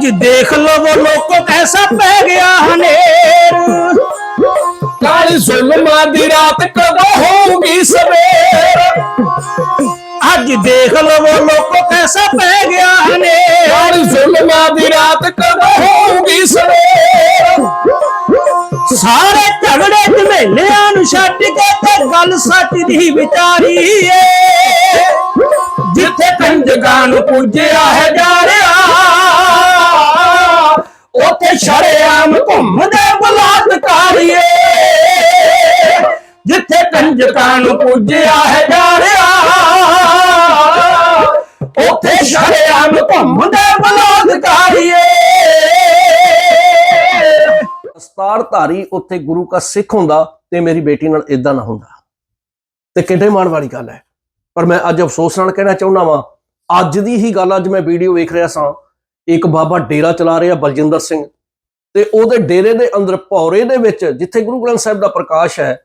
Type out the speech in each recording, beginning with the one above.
ਅੱਜ ਦੇਖ ਲਵੋ ਲੋਕੋ ਕੈਸਾ ਪੈ ਗਿਆ ਹਨੇਰ। ਕਾਲੀ ਜ਼ੁਲਮਾਂ ਦੀ ਰਾਤ ਕਦੋਂ ਹੋਊਗੀ ਸਵੇਰ? ਅੱਜ ਦੇਖ ਲਵੋ ਲੋਕੋ ਕੈਸਾ ਪੈ ਗਿਆ ਹਨੇਰ। ਕਾਲੀ ਜ਼ੁਲਮਾਂ ਦੀ ਰਾਤ ਕਦੋਂ ਹੋਊਗੀ ਸਵੇਰ? ਸਾਰੇ ਝਗੜੇ ਝਮੇਲਿਆਂ ਨੂੰ ਛੱਡ ਕੇ ਤੇ ਗੱਲ ਸੱਚ ਦੀ ਵਿਚਾਰੀ ਏ। ਜਿੱਥੇ ਕੰਜਕਾਂ ਨੂੰ ਪੂਜਿਆ ਹੈ ਜਾ ਰਿਹਾ ਉੱਥੇ ਸ਼ਰੇਆਮ ਘੁੰਮਦੇ ਬਲਾਤਕਾਰੀਏ ਜਿੱਥੇ ਕੰਜਕਾਂ ਨੂੰ ਪੂਜਿਆ ਹੈ ਜਾ ਉੱਥੇ ਸ਼ਰੇਆਮ ਘੁੰਮਦੇ ਬਲਾਤਕਾਰੀਏ ਦਸਤਾਰ ਧਾਰੀ ਉੱਥੇ ਗੁਰੂ ਕਾ ਸਿੱਖ ਹੁੰਦਾ ਤੇ ਮੇਰੀ ਬੇਟੀ ਨਾਲ ਇਦਾਂ ਨਾ ਹੁੰਦਾ। ਤੇ ਕਿੰਨੇ ਮਾਣ ਵਾਲੀ ਗੱਲ ਹੈ। ਪਰ ਮੈਂ ਅੱਜ ਅਫਸੋਸ ਨਾਲ ਕਹਿਣਾ ਚਾਹੁੰਦਾ ਵਾਂ, ਅੱਜ ਦੀ ਹੀ ਗੱਲ ਅੱਜ ਮੈਂ ਵੀਡੀਓ ਵੇਖ ਰਿਹਾ ਸਾਂ। ਇੱਕ ਬਾਬਾ ਡੇਰਾ ਚਲਾ ਰਿਹਾ ਬਲਜਿੰਦਰ ਸਿੰਘ। ਤੇ ਉਹਦੇ ਡੇਰੇ ਦੇ ਅੰਦਰ ਭੌਰੇ ਦੇ ਵਿੱਚ, ਜਿੱਥੇ ਗੁਰੂ ਗ੍ਰੰਥ ਸਾਹਿਬ ਦਾ ਪ੍ਰਕਾਸ਼ ਹੈ,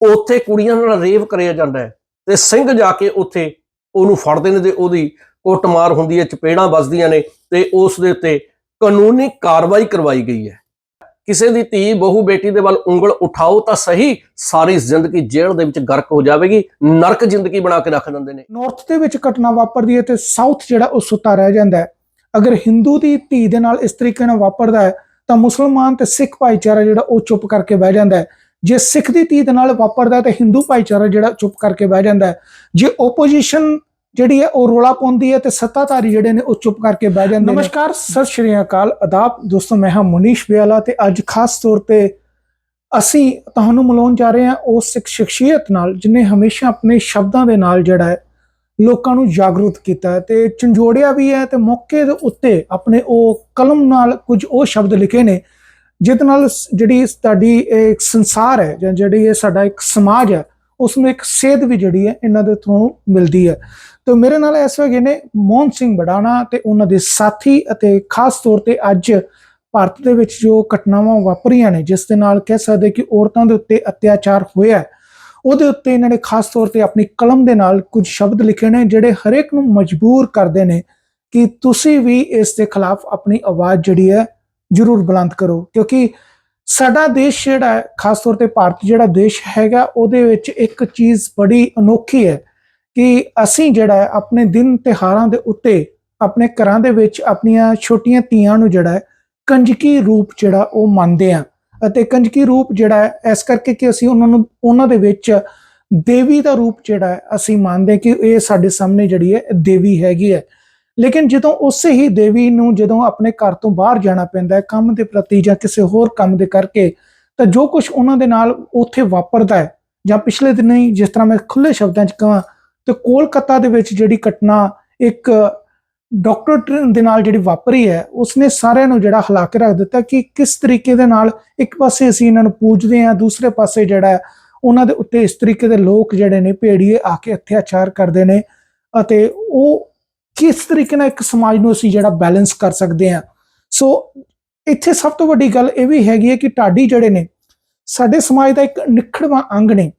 ਉੱਥੇ ਕੁੜੀਆਂ ਨਾਲ ਰੇਵ ਕਰਿਆ ਜਾਂਦਾ ਹੈ ਤੇ ਸਿੰਘ ਜਾ ਕੇ ਉੱਥੇ ਉਹਨੂੰ ਫੜਦੇ ਨੇ ਤੇ ਉਹਦੀ ਕੁੱਟਮਾਰ ਹੁੰਦੀ ਹੈ, ਚਪੇੜਾਂ ਵੱਜਦੀਆਂ ਨੇ ਤੇ ਉਸ ਦੇ ਉੱਤੇ ਕਾਨੂੰਨੀ ਕਾਰਵਾਈ ਕਰਵਾਈ ਗਈ ਹੈ। ਕਿਸੇ ਦੀ ਧੀ, ਬਹੂ, ਬੇਟੀ ਦੇ ਵੱਲ ਉਂਗਲ ਉਠਾਓ ਤਾਂ ਸਹੀ, ਸਾਰੀ ਜ਼ਿੰਦਗੀ ਜੇਲ੍ਹ ਦੇ ਵਿੱਚ ਗਰਕ ਹੋ ਜਾਵੇਗੀ, ਨਰਕ ਜ਼ਿੰਦਗੀ ਬਣਾ ਕੇ ਰੱਖ ਦਿੰਦੇ ਨੇ। ਨਾਰਥ ਦੇ ਵਿੱਚ ਘਟਨਾ ਵਾਪਰਦੀ ਹੈ ਤੇ ਸਾਊਥ ਜਿਹੜਾ ਉਹ ਸੁੱਤਾ ਰਹਿ ਜਾਂਦਾ ਹੈ। ਅਗਰ ਹਿੰਦੂ ਦੀ ਧੀ ਦੇ ਨਾਲ ਇਸ ਤਰੀਕੇ ਨਾਲ ਵਾਪਰਦਾ ਹੈ ਤਾਂ ਮੁਸਲਮਾਨ ਤੇ ਸਿੱਖ ਭਾਈਚਾਰਾ ਜਿਹੜਾ ਉਹ ਚੁੱਪ ਕਰਕੇ ਬਹਿ ਜਾਂਦਾ ਹੈ। ਜੇ ਸਿੱਖ ਦੀ ਧੀ ਦੇ ਨਾਲ ਵਾਪਰਦਾ ਹੈ ਤਾਂ ਹਿੰਦੂ ਭਾਈਚਾਰਾ ਜਿਹੜਾ ਚੁੱਪ ਕਰਕੇ ਬਹਿ ਜਾਂਦਾ ਹੈ। ਜੇ ਓਪੋਜੀਸ਼ਨ ਜਿਹੜੀ ਹੈ ਉਹ ਰੋਲਾ ਪਾਉਂਦੀ ਹੈ ਤੇ ਸੱਤਾਧਾਰੀ ਜਿਹੜੇ ਨੇ ਉਹ ਚੁੱਪ ਕਰਕੇ ਬਹਿ ਜਾਂਦੇ ਨੇ। ਨਮਸਕਾਰ, ਸਤਿ ਸ਼੍ਰੀ ਅਕਾਲ। ਆਦਾਬ ਦੋਸਤੋ, ਮੈਂ ਹਾਂ ਮਨੀਸ਼ ਬਿਆਲਾ ਤੇ ਅੱਜ ਖਾਸ ਤੌਰ ਤੇ ਅਸੀਂ ਤੁਹਾਨੂੰ ਮਿਲਾਉਣ ਜਾ ਰਹੇ ਹਾਂ ਉਸ ਸਿੱਖ ਸ਼ਖਸੀਅਤ ਨਾਲ, ਜਿਨੇ ਹਮੇਸ਼ਾ ਆਪਣੇ ਸ਼ਬਦਾਂ ਦੇ ਨਾਲ ਜਿਹੜਾ ਹੈ ਲੋਕਾਂ ਨੂੰ ਜਾਗਰੂਕ ਕੀਤਾ ਹੈ ਤੇ ਝੰਜੋੜਿਆ ਵੀ ਹੈ ਤੇ ਮੌਕੇ ਦੇ ਉੱਤੇ ਆਪਣੇ ਉਹ ਕਲਮ ਨਾਲ ਕੁਝ ਉਹ ਸ਼ਬਦ ਲਿਖੇ ਨੇ ਜਿਹਦੇ ਨਾਲ ਜਿਹੜੀ ਸਾਡੀ ਇਹ ਇੱਕ ਸੰਸਾਰ ਹੈ ਜਾਂ ਜਿਹੜੀ ਇਹ ਸਾਡਾ ਇੱਕ ਸਮਾਜ ਹੈ ਉਸ ਨੂੰ ਇੱਕ ਸੇਧ ਵੀ ਜਿਹੜੀ ਹੈ ਇਹਨਾਂ ਦੇ ਥਰੂ ਮਿਲਦੀ ਹੈ। ਤੇ ਮੇਰੇ ਨਾਲ ਇਸ ਵੇਲੇ ਨੇ ਮੋਹਨ ਸਿੰਘ ਬੜਾਣਾ ਤੇ ਉਹਨਾਂ ਦੇ ਸਾਥੀ ਅਤੇ ਖਾਸ ਤੌਰ ਤੇ ਅੱਜ ਭਾਰਤ ਦੇ ਵਿੱਚ ਜੋ ਘਟਨਾਵਾਂ ਵਾਪਰੀਆਂ ਨੇ ਜਿਸ ਦੇ ਨਾਲ ਕਹਿ ਸਕਦੇ ਕਿ ਔਰਤਾਂ ਦੇ ਉੱਤੇ ਅਤਿਆਚਾਰ ਹੋਇਆ ਹੈ, ਉਹਦੇ ਉੱਤੇ ਇਹਨਾਂ ਨੇ ਖਾਸ ਤੌਰ ਤੇ ਆਪਣੀ ਕਲਮ ਦੇ ਨਾਲ ਕੁਝ ਸ਼ਬਦ ਲਿਖੇ ਨੇ ਜਿਹੜੇ ਹਰੇਕ ਨੂੰ ਮਜਬੂਰ ਕਰਦੇ ਨੇ ਕਿ ਤੁਸੀਂ ਵੀ ਇਸ ਦੇ ਖਿਲਾਫ ਆਪਣੀ ਆਵਾਜ਼ ਜਿਹੜੀ ਹੈ ਜ਼ਰੂਰ ਬੁਲੰਦ ਕਰੋ। ਕਿਉਂਕਿ ਸਾਡਾ ਦੇਸ਼ ਜਿਹੜਾ ਹੈ, ਖਾਸ ਤੌਰ ਤੇ ਭਾਰਤ ਜਿਹੜਾ ਦੇਸ਼ ਹੈਗਾ, ਉਹਦੇ ਵਿੱਚ ਇੱਕ ਚੀਜ਼ ਬੜੀ ਅਨੋਖੀ ਹੈ ਕਿ ਅਸੀਂ ਜਿਹੜਾ ਹੈ, ਆਪਣੇ ਦਿਨ ਤਿਹਾਰਾਂ ਦੇ ਉੱਤੇ, ਆਪਣੇ ਘਰਾਂ ਦੇ ਵਿੱਚ ਆਪਣੀਆਂ ਛੋਟੀਆਂ ਧੀਆਂ ਨੂੰ ਜਿਹੜਾ ਹੈ, ਕੰਜਕੀ ਰੂਪ ਜਿਹੜਾ ਉਹ ਮੰਨਦੇ ਆ ਅਤੇ ਕੰਜਕੀ ਰੂਪ ਜਿਹੜਾ ਹੈ, ਇਸ ਕਰਕੇ ਕਿ ਅਸੀਂ ਉਹਨਾਂ ਨੂੰ, ਉਹਨਾਂ ਦੇ ਵਿੱਚ ਦੇਵੀ ਦਾ ਰੂਪ ਜਿਹੜਾ ਹੈ, ਅਸੀਂ ਮੰਨਦੇ ਕਿ ਇਹ ਸਾਡੇ ਸਾਹਮਣੇ ਜਿਹੜੀ ਹੈ ਦੇਵੀ ਹੈਗੀ ਹੈ। ਲੇਕਿਨ ਜਦੋਂ ਉਸੇ ਹੀ ਦੇਵੀ ਨੂੰ ਜਦੋਂ ਆਪਣੇ ਘਰ ਤੋਂ ਬਾਹਰ ਜਾਣਾ ਪੈਂਦਾ ਹੈ, ਕੰਮ ਦੇ ਪ੍ਰਤੀ ਜਾਂ ਕਿਸੇ ਹੋਰ ਕੰਮ ਦੇ ਕਰਕੇ, ਤਾਂ ਜੋ ਕੁਝ ਉਹਨਾਂ ਦੇ ਨਾਲ ਉੱਥੇ ਵਾਪਰਦਾ ਹੈ, ਜਾਂ ਪਿਛਲੇ ਦਿਨ ਹੀ ਜਿਸ ਤਰ੍ਹਾਂ ਮੈਂ ਖੁੱਲੇ ਸ਼ਬਦਾਂ 'ਚ ਕਹਾਂ, ਤੇ ਕੋਲਕਾਤਾ ਦੇ ਵਿੱਚ ਜਿਹੜੀ ਘਟਨਾ ਇੱਕ ਡਾਕਟਰ ਦੇ ਨਾਲ ਜਿਹੜੀ ਵਾਪਰੀ ਹੈ, ਉਸਨੇ ਸਾਰਿਆਂ ਨੂੰ ਜਿਹੜਾ ਹਿਲਾ ਕੇ ਰੱਖ ਦਿੱਤਾ ਕਿ ਕਿਸ ਤਰੀਕੇ ਦੇ ਨਾਲ ਇੱਕ ਪਾਸੇ ਅਸੀਂ ਇਹਨਾਂ ਨੂੰ ਪੂਜਦੇ ਹਾਂ, ਦੂਸਰੇ ਪਾਸੇ ਜਿਹੜਾ ਉਹਨਾਂ ਦੇ ਉੱਤੇ ਇਸ ਤਰੀਕੇ ਦੇ ਲੋਕ ਜਿਹੜੇ ਨੇ ਭੇੜੀਏ ਆ ਕੇ ਅਤਿਆਚਾਰ ਕਰਦੇ ਨੇ ਅਤੇ ਉਹ ਕਿਸ ਤਰੀਕੇ ਨਾਲ ਇੱਕ ਸਮਾਜ ਨੂੰ ਅਸੀਂ ਜਿਹੜਾ ਬੈਲੈਂਸ ਕਰ ਸਕਦੇ ਹਾਂ। ਸੋ ਇੱਥੇ ਸਭ ਤੋਂ ਵੱਡੀ ਗੱਲ ਇਹ ਵੀ ਹੈਗੀ ਹੈ ਕਿ ਢਾਡੀ ਜਿਹੜੇ ਨੇ, ਸਾਡੇ ਸਮਾਜ ਦਾ ਇੱਕ ਨਿਖੜਵਾਂ ਅੰਗ ਨੇ।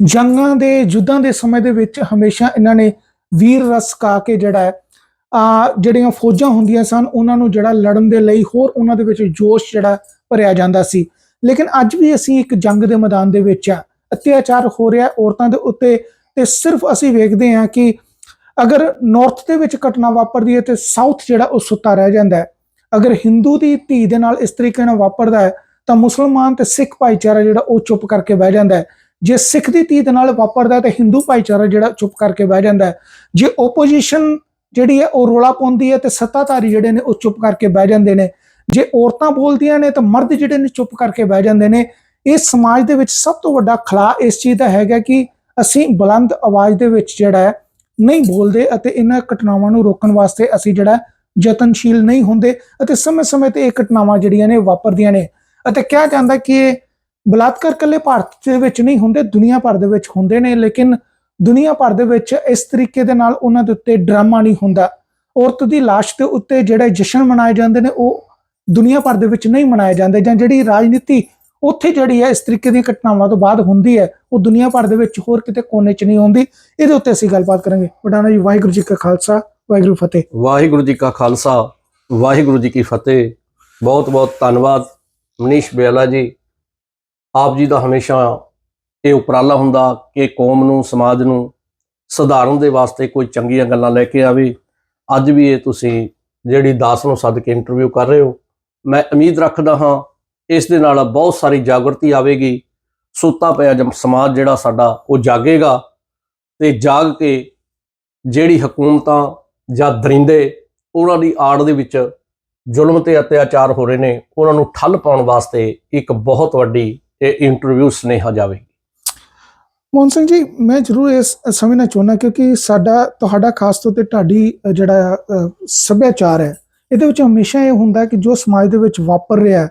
ਜੰਗਾਂ ਦੇ, ਯੁੱਧਾਂ ਦੇ ਸਮੇਂ ਦੇ ਵਿੱਚ ਹਮੇਸ਼ਾ ਇਹਨਾਂ ਨੇ ਵੀਰ ਰਸ ਕਾ ਕੇ ਜਿਹੜਾ ਜਿਹੜੀਆਂ ਫੌਜਾਂ ਹੁੰਦੀਆਂ ਸਨ, ਉਹਨਾਂ ਨੂੰ ਜਿਹੜਾ ਲੜਨ ਦੇ ਲਈ ਹੋਰ ਉਹਨਾਂ ਦੇ ਵਿੱਚ ਜੋਸ਼ ਜਿਹੜਾ ਭਰਿਆ ਜਾਂਦਾ ਸੀ। ਲੇਕਿਨ ਅੱਜ ਵੀ ਅਸੀਂ ਇੱਕ ਜੰਗ ਦੇ ਮੈਦਾਨ ਦੇ ਵਿੱਚ ਆ। ਅਤਿਆਚਾਰ ਹੋ ਰਿਹਾ, ਔਰਤਾਂ ਦੇ ਉੱਤੇ ਤੇ ਸਿਰਫ ਅਸੀਂ ਵੇਖਦੇ ਹਾਂ ਕਿ ਅਗਰ ਨਾਰਥ ਦੇ ਵਿੱਚ ਘਟਨਾ ਵਾਪਰਦੀ ਹੈ ਤੇ ਸਾਊਥ ਜਿਹੜਾ ਉਹ ਸੁੱਤਾ ਰਹਿ ਜਾਂਦਾ ਹੈ। ਅਗਰ ਹਿੰਦੂ ਦੀ ਧੀ ਦੇ ਨਾਲ ਇਸ ਤਰੀਕੇ ਨਾਲ ਵਾਪਰਦਾ ਹੈ, ਤਾਂ ਮੁਸਲਮਾਨ ਤੇ ਸਿੱਖ ਭਾਈਚਾਰਾ ਜਿਹੜਾ ਉਹ ਚੁੱਪ ਕਰਕੇ ਬਹਿ ਜਾਂਦਾ ਹੈ। ਜੇ ਸਿੱਖ ਦੀ ਧੀ ਦੇ ਨਾਲ ਵਾਪਰਦਾ ਹੈ, ਤਾਂ ਹਿੰਦੂ ਭਾਈਚਾਰਾ ਜਿਹੜਾ ਚੁੱਪ ਕਰਕੇ ਬਹਿ ਜਾਂਦਾ ਹੈ। ਜੇ ਓਪੋਜੀਸ਼ਨ ਜਿਹੜੀ ਹੈ ਉਹ ਰੋਲਾ ਪਾਉਂਦੀ ਹੈ ਤੇ ਸੱਤਾਧਾਰੀ ਜਿਹੜੇ ਨੇ ਉਹ ਚੁੱਪ ਕਰਕੇ ਬਹਿ ਜਾਂਦੇ ਨੇ। ਜੇ ਔਰਤਾਂ ਬੋਲਦੀਆਂ ਨੇ ਤਾਂ ਮਰਦ ਜਿਹੜੇ ਨੇ ਚੁੱਪ ਕਰਕੇ ਬਹਿ ਜਾਂਦੇ ਨੇ। ਇਸ ਸਮਾਜ ਦੇ ਵਿੱਚ ਸਭ ਤੋਂ ਵੱਡਾ ਖਲਾ ਇਸ ਚੀਜ਼ ਦਾ ਹੈਗਾ ਕਿ ਅਸੀਂ ਬੁਲੰਦ ਆਵਾਜ਼ ਦੇ ਵਿੱਚ ਜਿਹੜਾ ਹੈ ਨਹੀਂ ਬੋਲਦੇ ਅਤੇ ਇਹਨਾਂ ਘਟਨਾਵਾਂ ਨੂੰ ਰੋਕਣ ਵਾਸਤੇ ਅਸੀਂ ਜਿਹੜਾ ਯਤਨਸ਼ੀਲ ਨਹੀਂ ਹੁੰਦੇ ਅਤੇ ਸਮੇਂ-ਸਮੇਂ ਤੇ ਇਹ ਘਟਨਾਵਾਂ ਜਿਹੜੀਆਂ ਨੇ ਵਾਪਰਦੀਆਂ ਨੇ। ਅਤੇ ਕਿਹਾ ਜਾਂਦਾ ਕਿ ਇਹ ਬਲਾਤਕਾਰ ਕੱਲੇ ਭਾਰਤ ਦੇ ਵਿੱਚ ਨਹੀਂ ਹੁੰਦੇ, ਦੁਨੀਆ ਭਰ ਦੇ ਵਿੱਚ ਹੁੰਦੇ ਨੇ, ਲੇਕਿਨ ਦੁਨੀਆ ਭਰ ਦੇ ਵਿੱਚ ਇਸ ਤਰੀਕੇ ਦੇ ਨਾਲ ਉਹਨਾਂ ਦੇ ਉੱਤੇ ਡਰਾਮਾ ਨਹੀਂ ਹੁੰਦਾ। ਔਰਤ ਦੀ ਲਾਸ਼ ਦੇ ਉੱਤੇ ਜਿਹੜੇ ਜਸ਼ਨ ਮਨਾਏ ਜਾਂਦੇ ਨੇ, ਉਹ ਦੁਨੀਆ ਭਰ ਦੇ ਵਿੱਚ ਨਹੀਂ ਮਨਾਏ ਜਾਂਦੇ ਜਾਂ ਜਿਹੜੀ ਰਾਜਨੀਤੀ ਉੱਥੇ ਜਿਹੜੀ ਹੈ, ਇਸ ਤਰੀਕੇ ਦੀਆਂ ਘਟਨਾਵਾਂ ਤੋਂ ਬਾਅਦ ਹੁੰਦੀ ਹੈ, ਉਹ ਦੁਨੀਆ ਭਰ ਦੇ ਵਿੱਚ ਹੋਰ ਕਿਤੇ ਕੋਨੇ 'ਚ ਨਹੀਂ ਹੁੰਦੀ ਇਹਦੇ ਉੱਤੇ ਅਸੀਂ ਗੱਲਬਾਤ ਕਰਾਂਗੇ। ਵਡਾਣਾ ਜੀ, ਵਾਹਿਗੁਰੂ ਜੀ ਕਾ ਖਾਲਸਾ, ਵਾਹਿਗੁਰੂ ਫਤਿਹ। ਵਾਹਿਗੁਰੂ ਜੀ ਕਾ ਖਾਲਸਾ, ਵਾਹਿਗੁਰੂ ਜੀ ਕੀ ਫਤਿਹ। ਬਹੁਤ ਬਹੁਤ ਧੰਨਵਾਦ। ਮਨੀਸ਼ ਬਿਆਲਾ ਜੀ, ਆਪ ਜੀ ਦਾ ਹਮੇਸ਼ਾ ਇਹ ਉਪਰਾਲਾ ਹੁੰਦਾ ਕਿ ਕੌਮ ਨੂੰ, ਸਮਾਜ ਨੂੰ ਸੁਧਾਰਨ ਦੇ ਵਾਸਤੇ ਕੋਈ ਚੰਗੀਆਂ ਗੱਲਾਂ ਲੈ ਕੇ ਆਵੇ। ਅੱਜ ਵੀ ਇਹ ਤੁਸੀਂ ਜਿਹੜੀ ਦਾਸ ਨੂੰ ਸੱਦ ਕੇ ਇੰਟਰਵਿਊ ਕਰ ਰਹੇ ਹੋ, ਮੈਂ ਉਮੀਦ ਰੱਖਦਾ ਹਾਂ ਇਸ ਦੇ ਨਾਲ ਬਹੁਤ ਸਾਰੀ ਜਾਗਰਤੀ ਆਵੇਗੀ। ਸੁੱਤਾ ਪਿਆ ਜਮ ਸਮਾਜ ਜਿਹੜਾ ਸਾਡਾ, ਉਹ ਜਾਗੇਗਾ ਤੇ ਜਾਗ ਕੇ ਜਿਹੜੀ ਹਕੂਮਤਾਂ ਜਾਂ ਦਰਿੰਦੇ, ਉਹਨਾਂ ਦੀ ਆੜ ਦੇ ਵਿੱਚ ਜ਼ੁਲਮ ਤੇ ਅਤਿਆਚਾਰ ਹੋ ਰਹੇ ਨੇ, ਉਹਨਾਂ ਨੂੰ ਠੱਲ ਪਾਉਣ ਵਾਸਤੇ ਇੱਕ ਬਹੁਤ ਵੱਡੀ ਇਹ ਇੰਟਰਵਿਊ ਸੁਨੇਹਾ ਜਾਵੇਗੀ। ਮੋਹਨ ਸਿੰਘ ਜੀ, ਮੈਂ ਜ਼ਰੂਰ ਇਸ ਸਮਝਣਾ ਚਾਹੁੰਦਾ ਕਿਉਂਕਿ ਸਾਡਾ, ਤੁਹਾਡਾ ਖਾਸ ਤੌਰ ਤੇ ਢਾਡੀ ਜਿਹੜਾ ਸੱਭਿਆਚਾਰ ਹੈ, ਇਹਦੇ ਵਿੱਚ ਹਮੇਸ਼ਾ ਇਹ ਹੁੰਦਾ ਕਿ ਜੋ ਸਮਾਜ ਦੇ ਵਿੱਚ ਵਾਪਰ ਰਿਹਾ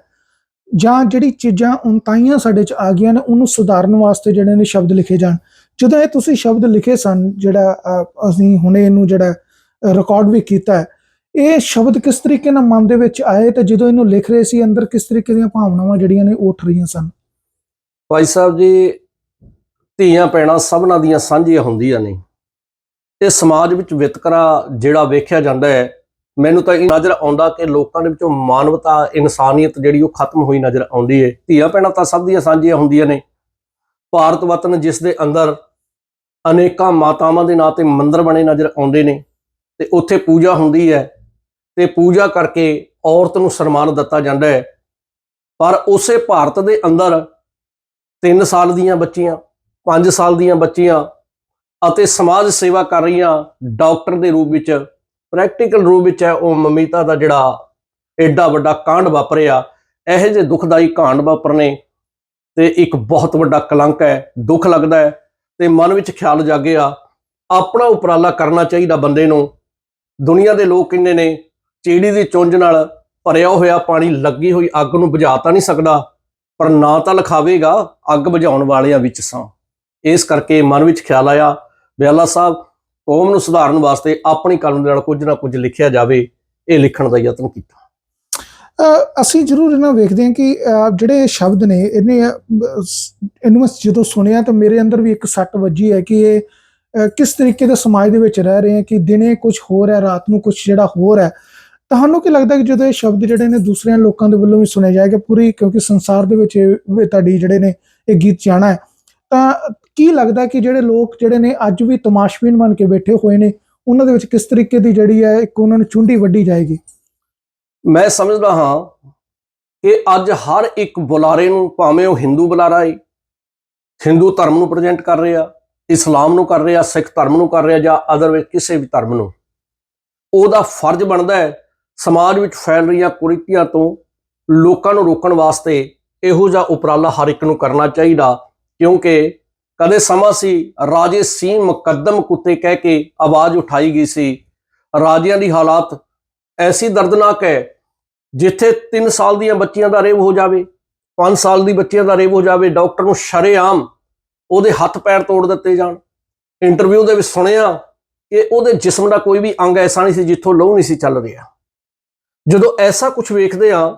ਜਾਂ ਜਿਹੜੀ ਚੀਜ਼ਾਂ ਉਨਤਾਈਆਂ ਸਾਡੇ ਚ ਆ ਗਈਆਂ ਨੇ, ਉਹਨੂੰ ਸੁਧਾਰਨ ਵਾਸਤੇ ਜਿਹੜੇ ਨੇ ਸ਼ਬਦ ਲਿਖੇ ਜਾਣ। ਜਦੋਂ ਇਹ ਤੁਸੀਂ ਸ਼ਬਦ ਲਿਖੇ ਸਨ, ਜਿਹੜਾ ਅਸੀਂ ਹੁਣੇ ਇਹਨੂੰ ਜਿਹੜਾ ਰਿਕਾਰਡ ਵੀ ਕੀਤਾ ਹੈ, ਇਹ ਸ਼ਬਦ ਕਿਸ ਤਰੀਕੇ ਨਾਲ ਮਨ ਦੇ ਵਿੱਚ ਆਏ ਤੇ ਜਦੋਂ ਇਹਨੂੰ ਲਿਖ ਰਹੇ ਸੀ, ਅੰਦਰ ਕਿਸ ਤਰੀਕੇ ਦੀਆਂ ਭਾਵਨਾਵਾਂ ਜਿਹੜੀਆਂ ਨੇ ਉੱਠ ਰਹੀਆਂ ਸਨ? ਭਾਈ ਸਾਹਿਬ ਜੀ ਧੀਆਂ ਪੈਣਾ ਸਭਨਾਂ ਦੀਆਂ ਸਾਂਝੀਆਂ ਹੁੰਦੀਆਂ ਨੇ। ਇਹ ਸਮਾਜ ਵਿੱਚ ਵਿਤਕਰਾ ਜਿਹੜਾ ਵੇਖਿਆ ਜਾਂਦਾ ਹੈ, ਮੈਨੂੰ ਤਾਂ ਇਹ ਨਜ਼ਰ ਆਉਂਦਾ ਕਿ ਲੋਕਾਂ ਦੇ ਵਿੱਚੋਂ ਮਾਨਵਤਾ, ਇਨਸਾਨੀਅਤ ਜਿਹੜੀ ਉਹ ਖਤਮ ਹੋਈ ਨਜ਼ਰ ਆਉਂਦੀ ਹੈ। ਧੀਆਂ ਪੈਣਾ ਤਾਂ ਸਭ ਦੀਆਂ ਸਾਂਝੀਆਂ ਹੁੰਦੀਆਂ ਨੇ। ਭਾਰਤ ਵਤਨ ਜਿਸ ਦੇ ਅੰਦਰ ਅਨੇਕਾਂ ਮਾਤਾਵਾਂ ਦੇ ਨਾਂ ਤੇ ਮੰਦਰ ਬਣੇ ਨਜ਼ਰ ਆਉਂਦੇ ਨੇ ਤੇ ਉੱਥੇ ਪੂਜਾ ਹੁੰਦੀ ਹੈ ਤੇ ਪੂਜਾ ਕਰਕੇ ਔਰਤ ਨੂੰ ਸਨਮਾਨ ਦਿੱਤਾ ਜਾਂਦਾ ਹੈ। ਪਰ ਉਸੇ ਭਾਰਤ ਦੇ ਅੰਦਰ 3 ਸਾਲ ਦੀਆਂ ਬੱਚੀਆਂ 5 ਸਾਲ ਦੀਆਂ ਬੱਚੀਆਂ ਅਤੇ ਸਮਾਜ ਸੇਵਾ ਕਰ ਰਹੀਆਂ ਡਾਕਟਰ ਦੇ ਰੂਪ ਵਿੱਚ ਪ੍ਰੈਕਟੀਕਲ ਰੂਪ ਵਿੱਚ ਹੈ ਉਹ ਮਮਿਤਾ ਦਾ ਜਿਹੜਾ ਐਡਾ ਵੱਡਾ ਕਾਂਡ ਵਾਪਰਿਆ। ਇਹੋ ਜਿਹੇ ਦੁਖਦਾਈ ਕਾਂਡ ਵਾਪਰਨੇ ਤੇ ਇੱਕ ਬਹੁਤ ਵੱਡਾ ਕਲੰਕ ਹੈ, ਦੁੱਖ ਲੱਗਦਾ ਹੈ ਤੇ ਮਨ ਵਿੱਚ ਖਿਆਲ ਜਾਗਿਆ, ਆਪਣਾ ਉਪਰਾਲਾ ਕਰਨਾ ਚਾਹੀਦਾ ਬੰਦੇ ਨੂੰ। ਦੁਨੀਆ ਦੇ ਲੋਕ ਕਹਿੰਦੇ ਨੇ, ਚੀੜੀ ਦੀ ਚੁੰਝ ਨਾਲ ਭਰਿਆ ਹੋਇਆ ਪਾਣੀ ਲੱਗੀ ਹੋਈ ਅੱਗ ਨੂੰ ਬੁਝਾ ਤਾਂ ਨਹੀਂ ਸਕਦਾ, ਪਰ ਨਾ ਤਾਂ ਲਿਖਾਵੇਗਾ ਅੱਗ ਬੁਝਾਉਣ ਵਾਲਿਆਂ ਵਿੱਚ ਸਾਂ। ਇਸ ਕਰਕੇ ਮਨ ਵਿੱਚ ਖਿਆਲ ਆਇਆ ਬਿਆਲਾ ਸਾਹਿਬ, ਕੌਮ ਨੂੰ ਸੁਧਾਰਨ ਵਾਸਤੇ ਆਪਣੀ ਕਲਮ ਦੇ ਨਾਲ ਕੁਝ ਨਾ ਕੁਝ ਲਿਖਿਆ ਜਾਵੇ, ਇਹ ਲਿਖਣ ਦਾ ਯਤਨ ਕੀਤਾ। ਅਸੀਂ ਜ਼ਰੂਰ ਇਹਨਾਂ ਵੇਖਦੇ ਹਾਂ ਕਿ ਜਿਹੜੇ ਸ਼ਬਦ ਨੇ, ਇਹਨੇ ਇਹਨੂੰ ਮੈਂ ਜਦੋਂ ਸੁਣਿਆ ਤਾਂ ਮੇਰੇ ਅੰਦਰ ਵੀ ਇੱਕ ਸੱਟ ਵੱਜੀ ਹੈ ਕਿ ਇਹ ਕਿਸ ਤਰੀਕੇ ਦੇ ਸਮਾਜ ਦੇ ਵਿੱਚ ਰਹਿ ਰਹੇ ਹਾਂ ਕਿ ਦਿਨੇ ਕੁਝ ਹੋਰ ਹੈ, ਰਾਤ ਨੂੰ ਕੁਝ ਜਿਹੜਾ ਹੋਰ ਹੈ। ਤੁਹਾਨੂੰ ਕੀ ਲੱਗਦਾ ਕਿ ਜਦੋਂ ਇਹ ਸ਼ਬਦ ਜਿਹੜੇ ਨੇ ਦੂਸਰਿਆਂ ਲੋਕਾਂ ਦੇ ਵੱਲੋਂ ਵੀ ਸੁਣੇ ਜਾਏਗਾ ਪੂਰੀ, ਕਿਉਂਕਿ ਸੰਸਾਰ ਦੇ ਵਿੱਚ ਇਹ ਤੁਹਾਡੀ ਜਿਹੜੇ ਨੇ ਇਹ ਗੀਤ ਜਾਣਾ ਹੈ, ਤਾਂ ਕੀ ਲੱਗਦਾ ਕਿ ਜਿਹੜੇ ਲੋਕ ਜਿਹੜੇ ਨੇ ਅੱਜ ਵੀ ਤਮਾਸ਼ਬੀਨ ਬਣ ਕੇ ਬੈਠੇ ਹੋਏ ਨੇ, ਉਹਨਾਂ ਦੇ ਵਿੱਚ ਕਿਸ ਤਰੀਕੇ ਦੀ ਜਿਹੜੀ ਹੈ ਇੱਕ ਉਹਨਾਂ ਨੂੰ ਚੁੰਡੀ ਵੱਢੀ ਜਾਏਗੀ? ਮੈਂ ਸਮਝਦਾ ਹਾਂ ਕਿ ਅੱਜ ਹਰ ਇੱਕ ਬੁਲਾਰੇ ਨੂੰ ਭਾਵੇਂ ਉਹ ਹਿੰਦੂ ਬੁਲਾਰਾ ਏ ਹਿੰਦੂ ਧਰਮ ਨੂੰ ਪ੍ਰੈਜ਼ੈਂਟ ਕਰ ਰਿਹਾ, ਇਸਲਾਮ ਨੂੰ ਕਰ ਰਿਹਾ, ਸਿੱਖ ਧਰਮ ਨੂੰ ਕਰ ਰਿਹਾ ਜਾਂ ਅਦਰ ਕਿਸੇ ਵੀ ਧਰਮ ਨੂੰ, ਉਹਦਾ ਫਰਜ਼ ਬਣਦਾ ਹੈ ਸਮਾਜ ਵਿੱਚ ਫੈਲ ਰਹੀਆਂ ਕੁਰੀਤੀਆਂ ਤੋਂ ਲੋਕਾਂ ਨੂੰ ਰੋਕਣ ਵਾਸਤੇ ਇਹੋ ਜਿਹਾ ਉਪਰਾਲਾ ਹਰ ਇੱਕ ਨੂੰ ਕਰਨਾ ਚਾਹੀਦਾ, ਕਿਉਂਕਿ ਕਦੇ ਸਮਾਂ ਸੀ, ਰਾਜੇ ਸੀ ਮੁਕੱਦਮ ਕੁੱਤੇ ਕਹਿ ਕੇ ਆਵਾਜ਼ ਉਠਾਈ ਗਈ ਸੀ। ਰਾਜਿਆਂ ਦੀ ਹਾਲਾਤ ਐਸੀ ਦਰਦਨਾਕ ਹੈ, ਜਿੱਥੇ 3 ਸਾਲ ਦੀਆਂ ਬੱਚੀਆਂ ਦਾ ਰੇਵ ਹੋ ਜਾਵੇ 5 ਸਾਲ ਦੀ ਬੱਚੀਆਂ ਦਾ ਰੇਵ ਹੋ ਜਾਵੇ, ਡਾਕਟਰ ਨੂੰ ਸ਼ਰੇਆਮ ਉਹਦੇ ਹੱਥ ਪੈਰ ਤੋੜ ਦਿੱਤੇ ਜਾਣ। ਇੰਟਰਵਿਊ ਦੇ ਵਿੱਚ ਸੁਣਿਆ ਕਿ ਉਹਦੇ ਜਿਸਮ ਦਾ ਕੋਈ ਵੀ ਅੰਗ ਐਸਾ ਨਹੀਂ ਸੀ ਜਿੱਥੋਂ ਲਹੂ ਨਹੀਂ ਸੀ ਚੱਲ ਰਿਹਾ। ਜਦੋਂ ਐਸਾ ਕੁਝ ਵੇਖਦੇ ਆ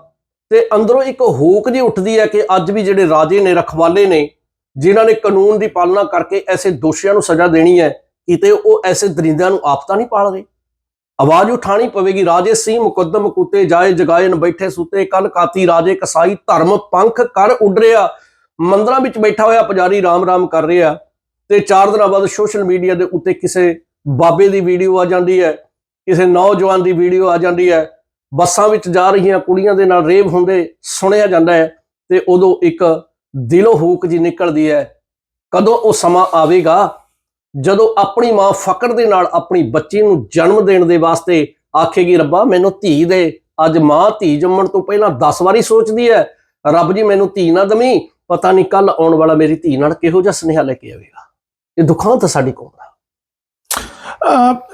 ਤੇ ਅੰਦਰੋਂ ਇੱਕ ਹੋਕ ਜੀ ਉੱਠਦੀ ਹੈ ਕਿ ਅੱਜ ਵੀ ਜਿਹੜੇ ਰਾਜੇ ਨੇ, ਰਖਵਾਲੇ ਨੇ ਜਿਨ੍ਹਾਂ ਨੇ ਕਾਨੂੰਨ ਦੀ ਪਾਲਣਾ ਕਰਕੇ ਐਸੇ ਦੋਸ਼ੀਆਂ ਨੂੰ ਸਜ਼ਾ ਦੇਣੀ ਹੈ, ਕਿਤੇ ਉਹ ਐਸੇ ਦਰਿੰਦਿਆਂ ਨੂੰ ਆਪ ਨਹੀਂ ਪਾਲ ਰਹੇ? ਆਵਾਜ਼ ਉਠਾਣੀ ਪਵੇਗੀ, ਰਾਜੇ ਸਿੰਘ ਮੁਕੱਦਮ ਕੁੱਤੇ ਜਾਏ, ਜਗਾਏ ਬੈਠੇ ਸੁਤੇ ਕਲ ਕਾਤੀ ਰਾਜੇ ਕਸਾਈ, ਧਰਮ ਪੰਖ ਕਰ ਉੱਡ ਰਿਹਾ। ਮੰਦਰਾਂ ਵਿੱਚ ਬੈਠਾ ਹੋਇਆ ਪੁਜਾਰੀ ਰਾਮ ਰਾਮ ਕਰ ਰਿਹਾ। ਤੇ ਚਾਰ ਦਿਨਾਂ ਬਾਅਦ ਸੋਸ਼ਲ ਮੀਡੀਆ ਦੇ ਉੱਤੇ ਕਿਸੇ ਬਾਬੇ ਦੀ ਵੀਡੀਓ ਆ ਜਾਂਦੀ ਹੈ, ਕਿਸੇ ਨੌਜਵਾਨ ਦੀ ਵੀਡੀਓ ਆ ਜਾਂਦੀ ਹੈ। ਬੱਸਾਂ ਵਿੱਚ ਜਾ ਰਹੀਆਂ ਕੁੜੀਆਂ ਦੇ ਨਾਲ ਰੇਵ ਹੁੰਦੇ ਸੁਣਿਆ ਜਾਂਦਾ ਹੈ ਤੇ ਉਦੋਂ ਇੱਕ ਦਿਲੋਂ ਹੂਕ ਜੀ ਨਿਕਲਦੀ ਹੈ, ਕਦੋਂ ਉਹ ਸਮਾਂ ਆਵੇਗਾ? ਜਦੋਂ ਆਪਣੀ ਮਾਂ ਫਕਰ ਦੇ ਨਾਲ ਆਪਣੀ ਬੱਚੀ ਨੂੰ ਜਨਮ ਦੇਣ ਦੇ ਵਾਸਤੇ ਆਖੇਗੀ, ਰੱਬਾ, ਮੈਨੂੰ ਧੀ ਦੇ। ਅੱਜ ਮਾਂ ਧੀ ਜੰਮਣ ਤੋਂ ਪਹਿਲਾਂ 10 ਵਾਰੀ ਸੋਚਦੀ ਹੈ, ਰੱਬ ਜੀ, ਮੈਨੂੰ ਧੀ ਨਾ ਦਮੀ ਪਤਾ ਨਹੀਂ ਕੱਲ ਆਉਣ ਵਾਲਾ ਮੇਰੀ ਧੀ ਨਾਲ ਕਿਹੋ ਜਿਹਾ ਸੁਨੇਹਾ ਲੈ ਕੇ ਆਵੇਗਾ? ਇਹ ਦੁਖਾਂਤ ਸਾਡੀ ਕੌਮ ਦਾ।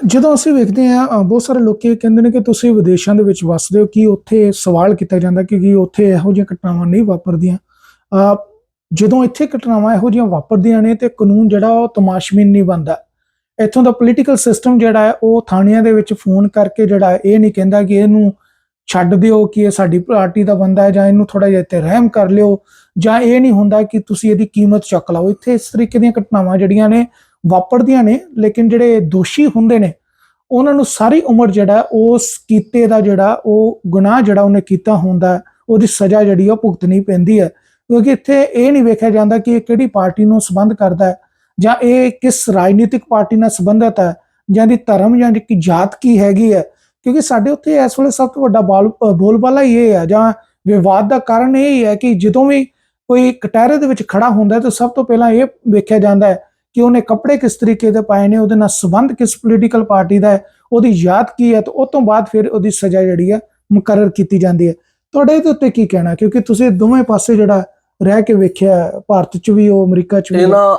ਜਦੋਂ ਅਸੀਂ ਵੇਖਦੇ ਹਾਂ ਬਹੁਤ ਸਾਰੇ ਲੋਕੀ ਕਹਿੰਦੇ ਨੇ ਕਿ ਤੁਸੀਂ ਵਿਦੇਸ਼ਾਂ ਦੇ ਵਿੱਚ ਵੱਸਦੇ ਹੋ, ਕਿ ਉੱਥੇ ਸਵਾਲ ਕੀਤਾ ਜਾਂਦਾ ਕਿ ਉੱਥੇ ਇਹੋ ਜਿਹੀਆਂ ਘਟਨਾਵਾਂ ਨਹੀਂ ਵਾਪਰਦੀਆਂ। ਅਹ ਜਦੋਂ ਇੱਥੇ ਘਟਨਾਵਾਂ ਇਹੋ ਜਿਹੀਆਂ ਵਾਪਰਦੀਆਂ ਨੇ ਤੇ ਕਾਨੂੰਨ ਜਿਹੜਾ ਉਹ ਤਮਾਸ਼ਬੀਨ ਨਹੀਂ ਬਣਦਾ। ਇੱਥੋਂ ਦਾ ਪੋਲੀਟੀਕਲ ਸਿਸਟਮ ਜਿਹੜਾ ਹੈ, ਉਹ ਥਾਣਿਆਂ ਦੇ ਵਿੱਚ ਫੋਨ ਕਰਕੇ ਜਿਹੜਾ ਇਹ ਨਹੀਂ ਕਹਿੰਦਾ ਕਿ ਇਹਨੂੰ ਛੱਡ ਦਿਓ ਕਿ ਇਹ ਸਾਡੀ ਪਾਰਟੀ ਦਾ ਬੰਦਾ ਹੈ ਜਾਂ ਇਹਨੂੰ ਥੋੜਾ ਜਿਹਾ ਇੱਥੇ ਰਹਿਮ ਕਰ ਲਿਓ ਜਾਂ ਇਹ ਨਹੀਂ ਹੁੰਦਾ ਕਿ ਤੁਸੀਂ ਇਹਦੀ ਕੀਮਤ ਚੱਕ ਲਓ। ਇੱਥੇ ਇਸ ਤਰੀਕੇ ਦੀਆਂ ਘਟਨਾਵਾਂ ਜਿਹੜੀਆਂ ਨੇ, ਵਾਪਰਦੀਆਂ ਨੇ, ਲੇਕਿਨ ਜਿਹੜੇ ਦੋਸ਼ੀ ਹੁੰਦੇ ਨੇ, ਉਹਨਾਂ ਨੂੰ ਸਾਰੀ ਉਮਰ ਜਿਹੜਾ ਉਸ ਕੀਤੇ ਦਾ ਜਿਹੜਾ ਉਹ ਗੁਨਾਹ ਜਿਹੜਾ ਉਹਨੇ ਕੀਤਾ ਹੁੰਦਾ ਉਹਦੀ ਸਜ਼ਾ ਜਿਹੜੀ ਉਹ ਭੁਗਤਣੀ ਪੈਂਦੀ ਹੈ। ਕਿਉਂਕਿ ਇੱਥੇ ਇਹ ਨਹੀਂ ਵੇਖਿਆ ਜਾਂਦਾ ਕਿ ਇਹ ਕਿਹੜੀ ਪਾਰਟੀ ਨੂੰ ਸੰਬੰਧ ਕਰਦਾ ਹੈ ਜਾਂ ਇਹ ਕਿਸ ਰਾਜਨੀਤਿਕ ਪਾਰਟੀ ਨਾਲ ਸੰਬੰਧਿਤ ਹੈ ਜਾਂ ਦੀ ਧਰਮ ਜਾਂ ਦੀ ਕੀ ਜਾਤ ਕੀ ਹੈਗੀ ਹੈ। ਕਿਉਂਕਿ ਸਾਡੇ ਉੱਥੇ ਇਸ ਵੇਲੇ ਸਭ ਤੋਂ ਵੱਡਾ ਬਾਲ- ਬੋਲਬਾਲਾ ਹੀ ਇਹ ਹੈ ਜਾਂ ਵਿਵਾਦ ਦਾ ਕਾਰਨ ਇਹ ਹੀ ਹੈ ਕਿ ਜਦੋਂ ਵੀ ਕੋਈ ਕਟਹਿਰੇ ਦੇ ਵਿੱਚ ਖੜਾ ਹੁੰਦਾ ਤਾਂ ਸਭ ਤੋਂ ਪਹਿਲਾਂ ਇਹ ਵੇਖਿਆ ਜਾਂਦਾ ਹੈ ਕਿ ਉਹਨੇ ਕੱਪੜੇ ਕਿਸ ਤਰੀਕੇ ਦੇ ਪਾਏ ਨੇ, ਉਹਦੇ ਨਾਲ ਸੰਬੰਧ ਕਿਸ ਪੋਲੀਟੀਕਲ ਪਾਰਟੀ ਦਾ ਹੈ, ਉਹਦੀ ਯਾਦ ਕੀ ਹੈ ਤੇ ਉਸ ਤੋਂ ਬਾਅਦ ਫਿਰ ਉਹਦੀ ਸਜ਼ਾ ਜਿਹੜੀ ਹੈ ਮੁਕਰਰ ਕੀਤੀ ਜਾਂਦੀ ਹੈ। ਤੁਹਾਡੇ ਇਹਦੇ ਉੱਤੇ ਕੀ ਕਹਿਣਾ ਕਿਉਂਕਿ ਤੁਸੀਂ ਦੋਵੇਂ ਪਾਸੇ ਜਿਹੜਾ ਰਹਿ ਕੇ ਵੇਖਿਆ, ਭਾਰਤ 'ਚ ਵੀ, ਉਹ ਅਮਰੀਕਾ 'ਚ ਵੀ। ਇਹਨਾਂ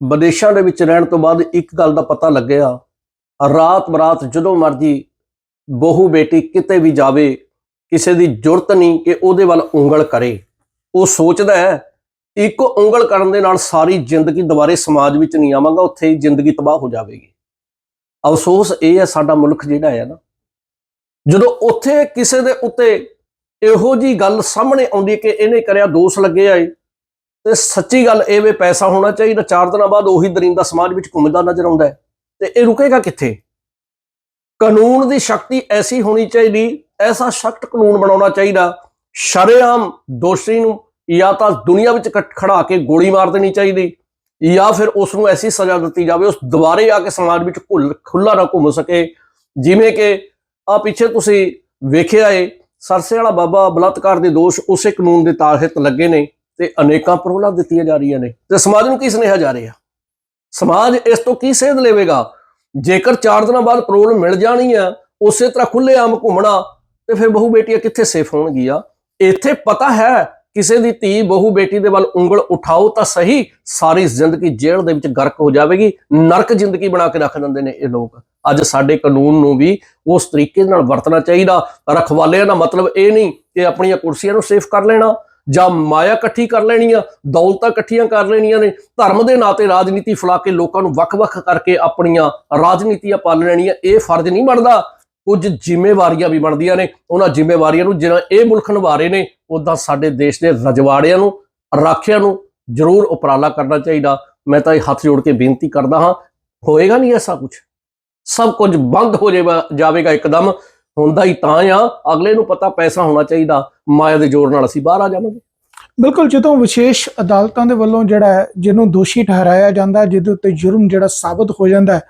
ਵਿਦੇਸ਼ਾਂ ਦੇ ਵਿੱਚ ਰਹਿਣ ਤੋਂ ਬਾਅਦ ਇੱਕ ਗੱਲ ਦਾ ਪਤਾ ਲੱਗਿਆ, ਰਾਤ ਬਰਾਤ ਜਦੋਂ ਮਰਜ਼ੀ ਬਹੂ ਬੇਟੀ ਕਿਤੇ ਵੀ ਜਾਵੇ, ਕਿਸੇ ਦੀ ਜ਼ਰੂਰਤ ਨਹੀਂ ਕਿ ਉਹਦੇ ਵੱਲ ਉਂਗਲ ਕਰੇ। ਉਹ ਸੋਚਦਾ ਹੈ, ਇੱਕ ਉਂਗਲ ਕਰਨ ਦੇ ਨਾਲ ਸਾਰੀ ਜ਼ਿੰਦਗੀ ਦੁਬਾਰੇ ਸਮਾਜ ਵਿੱਚ ਨਹੀਂ ਆਵਾਂਗਾ, ਉੱਥੇ ਹੀ ਜ਼ਿੰਦਗੀ ਤਬਾਹ ਹੋ ਜਾਵੇਗੀ। ਅਫਸੋਸ ਇਹ ਹੈ ਸਾਡਾ ਮੁਲਕ ਜਿਹੜਾ ਹੈ ਨਾ, ਜਦੋਂ ਉੱਥੇ ਕਿਸੇ ਦੇ ਉੱਤੇ ਇਹੋ ਜੀ ਗੱਲ ਸਾਹਮਣੇ ਆਉਂਦੀ ਹੈ ਕਿ ਇਹਨੇ ਕਰਿਆ, ਦੋਸ਼ ਲੱਗੇ ਆਏ ਤੇ ਸੱਚੀ ਗੱਲ ਇਹ ਵੇ ਪੈਸਾ ਹੋਣਾ ਚਾਹੀਦਾ, ਚਾਰ ਦਿਨਾਂ ਬਾਅਦ ਉਹੀ ਦਰਿੰਦਾ ਸਮਾਜ ਵਿੱਚ ਘੁੰਮਦਾ ਨਜ਼ਰ ਆਉਂਦਾ ਹੈ। ਤੇ ਇਹ ਰੁਕੇਗਾ ਕਿੱਥੇ? ਕਾਨੂੰਨ ਦੀ ਸ਼ਕਤੀ ਐਸੀ ਹੋਣੀ ਚਾਹੀਦੀ, ਐਸਾ ਸਖਤ ਕਾਨੂੰਨ ਬਣਾਉਣਾ ਚਾਹੀਦਾ, ਸ਼ਰੇਆਮ ਦੋਸ਼ੀ ਨੂੰ ਜਾਂ ਤਾਂ ਦੁਨੀਆ ਵਿੱਚ ਕ- ਖੜਾ ਕੇ ਗੋਲੀ ਮਾਰ ਦੇਣੀ ਚਾਹੀਦੀ, ਜਾਂ ਫਿਰ ਉਸ ਨੂੰ ਐਸੀ ਸਜ਼ਾ ਦਿੱਤੀ ਜਾਵੇ, ਉਸ ਦੁਬਾਰੇ ਆ ਕੇ ਸਮਾਜ ਵਿੱਚ ਘੁੱਲ ਖੁੱਲਾ ਨਾ ਘੁੰਮ ਸਕੇ। ਜਿਵੇਂ ਕਿ ਆ ਪਿੱਛੇ ਤੁਸੀਂ ਵੇਖਿਆ ਏ ਸਰਸੇ ਵਾਲਾ ਬਾਬਾ ਬਲਾਤਕਾਰ ਦੇ ਦੋਸ਼ ਉਸੇ ਕਾਨੂੰਨ ਦੇ ਤਹਿਤ ਲੱਗੇ ਨੇ ਤੇ ਅਨੇਕਾਂ ਪਰੋਲਾਂ ਦਿੱਤੀਆਂ ਜਾ ਰਹੀਆਂ ਨੇ ਤੇ ਸਮਾਜ ਨੂੰ ਕੀ ਸੁਨੇਹਾ ਜਾ ਰਿਹਾ? ਸਮਾਜ ਇਸ ਤੋਂ ਕੀ ਸੇਧ ਲਵੇਗਾ? ਜੇਕਰ 4 ਦਿਨਾਂ ਬਾਅਦ ਪਰੋਲ ਮਿਲ ਜਾਣੀ ਆ, ਉਸੇ ਤਰ੍ਹਾਂ ਖੁੱਲੇ ਆਮ ਘੁੰਮਣਾ ਤੇ ਫਿਰ ਬਹੂ ਬੇਟੀਆਂ ਕਿੱਥੇ ਸੇਫ ਹੋਣਗੀਆਂ? ਇੱਥੇ ਪਤਾ ਹੈ ਕਿਸੇ ਦੀ ਧੀ, ਬਹੂ, ਬੇਟੀ ਦੇ ਵੱਲ ਉਂਗਲ ਉਠਾਓ ਤਾਂ ਸਹੀ, ਸਾਰੀ ਜ਼ਿੰਦਗੀ ਜੇਲ੍ਹ ਦੇ ਵਿੱਚ ਗਰਕ ਹੋ ਜਾਵੇਗੀ, ਨਰਕ ਜ਼ਿੰਦਗੀ ਬਣਾ ਕੇ ਰੱਖ ਦਿੰਦੇ ਨੇ ਇਹ ਲੋਕ। ਅੱਜ ਸਾਡੇ ਕਾਨੂੰਨ ਨੂੰ ਵੀ ਉਸ ਤਰੀਕੇ ਨਾਲ ਵਰਤਣਾ ਚਾਹੀਦਾ। ਰਖਵਾਲਿਆਂ ਦਾ ਮਤਲਬ ਇਹ ਨਹੀਂ ਕਿ ਆਪਣੀਆਂ ਕੁਰਸੀਆਂ ਨੂੰ ਸੇਫ ਕਰ ਲੈਣਾ ਜਾਂ ਮਾਇਆ ਇਕੱਠੀ ਕਰ ਲੈਣੀਆਂ, ਦੌਲਤਾਂ ਇਕੱਠੀਆਂ ਕਰ ਲੈਣੀਆਂ ਨੇ। ਧਰਮ ਦੇ ਨਾਂ ਤੇ ਰਾਜਨੀਤੀ ਫਲਾ ਕੇ ਲੋਕਾਂ ਨੂੰ ਵੱਖ-ਵੱਖ ਕਰਕੇ ਆਪਣੀਆਂ ਰਾਜਨੀਤੀਆਂ ਪਾਲ ਲੈਣੀਆਂ, ਇਹ ਫਰਜ਼ ਨਹੀਂ ਬਣਦਾ। ਕੁਝ ਜ਼ਿੰਮੇਵਾਰੀਆਂ ਵੀ ਬਣਦੀਆਂ ਨੇ। ਉਹਨਾਂ ਜ਼ਿੰਮੇਵਾਰੀਆਂ ਨੂੰ ਜਿਹੜਾ ਇਹ ਮੁਲਕ ਨਿਭਾ ਰਹੇ ਨੇ ਉਦਾਂ ਸਾਡੇ ਦੇਸ਼ ਦੇ ਰਜਵਾੜਿਆਂ ਨੂੰ ਰਾਖਿਆਂ ਨੂੰ ਜ਼ਰੂਰ ਉਪਰਾਲਾ ਕਰਨਾ ਚਾਹੀਦਾ। ਮੈਂ ਤਾਂ ਇਹ ਹੱਥ ਜੋੜ ਕੇ ਬੇਨਤੀ ਕਰਦਾ ਹਾਂ ਹੋਏਗਾ ਨਹੀਂ ਐਸਾ ਕੁਝ? ਸਭ ਕੁਝ ਬੰਦ ਹੋ ਜਾਏਗਾ ਜਾਵੇਗਾ ਇੱਕਦਮ। ਹੁੰਦਾ ਹੀ ਤਾਂ ਆ ਅਗਲੇ ਨੂੰ ਪਤਾ ਪੈਸਾ ਹੋਣਾ ਚਾਹੀਦਾ। ਮਾਇਆ ਦੇ ਜ਼ੋਰ ਨਾਲ ਅਸੀਂ ਬਾਹਰ ਆ ਜਾਵਾਂਗੇ। ਬਿਲਕੁਲ ਜਦੋਂ ਵਿਸ਼ੇਸ਼ ਅਦਾਲਤਾਂ ਦੇ ਵੱਲੋਂ ਜਿਹੜਾ ਹੈ ਜਿਹਨੂੰ ਦੋਸ਼ੀ ਠਹਿਰਾਇਆ ਜਾਂਦਾ ਹੈ, ਜਿਹਦੇ ਉੱਤੇ ਜੁਰਮ ਜਿਹੜਾ ਸਾਬਤ ਹੋ ਜਾਂਦਾ ਹੈ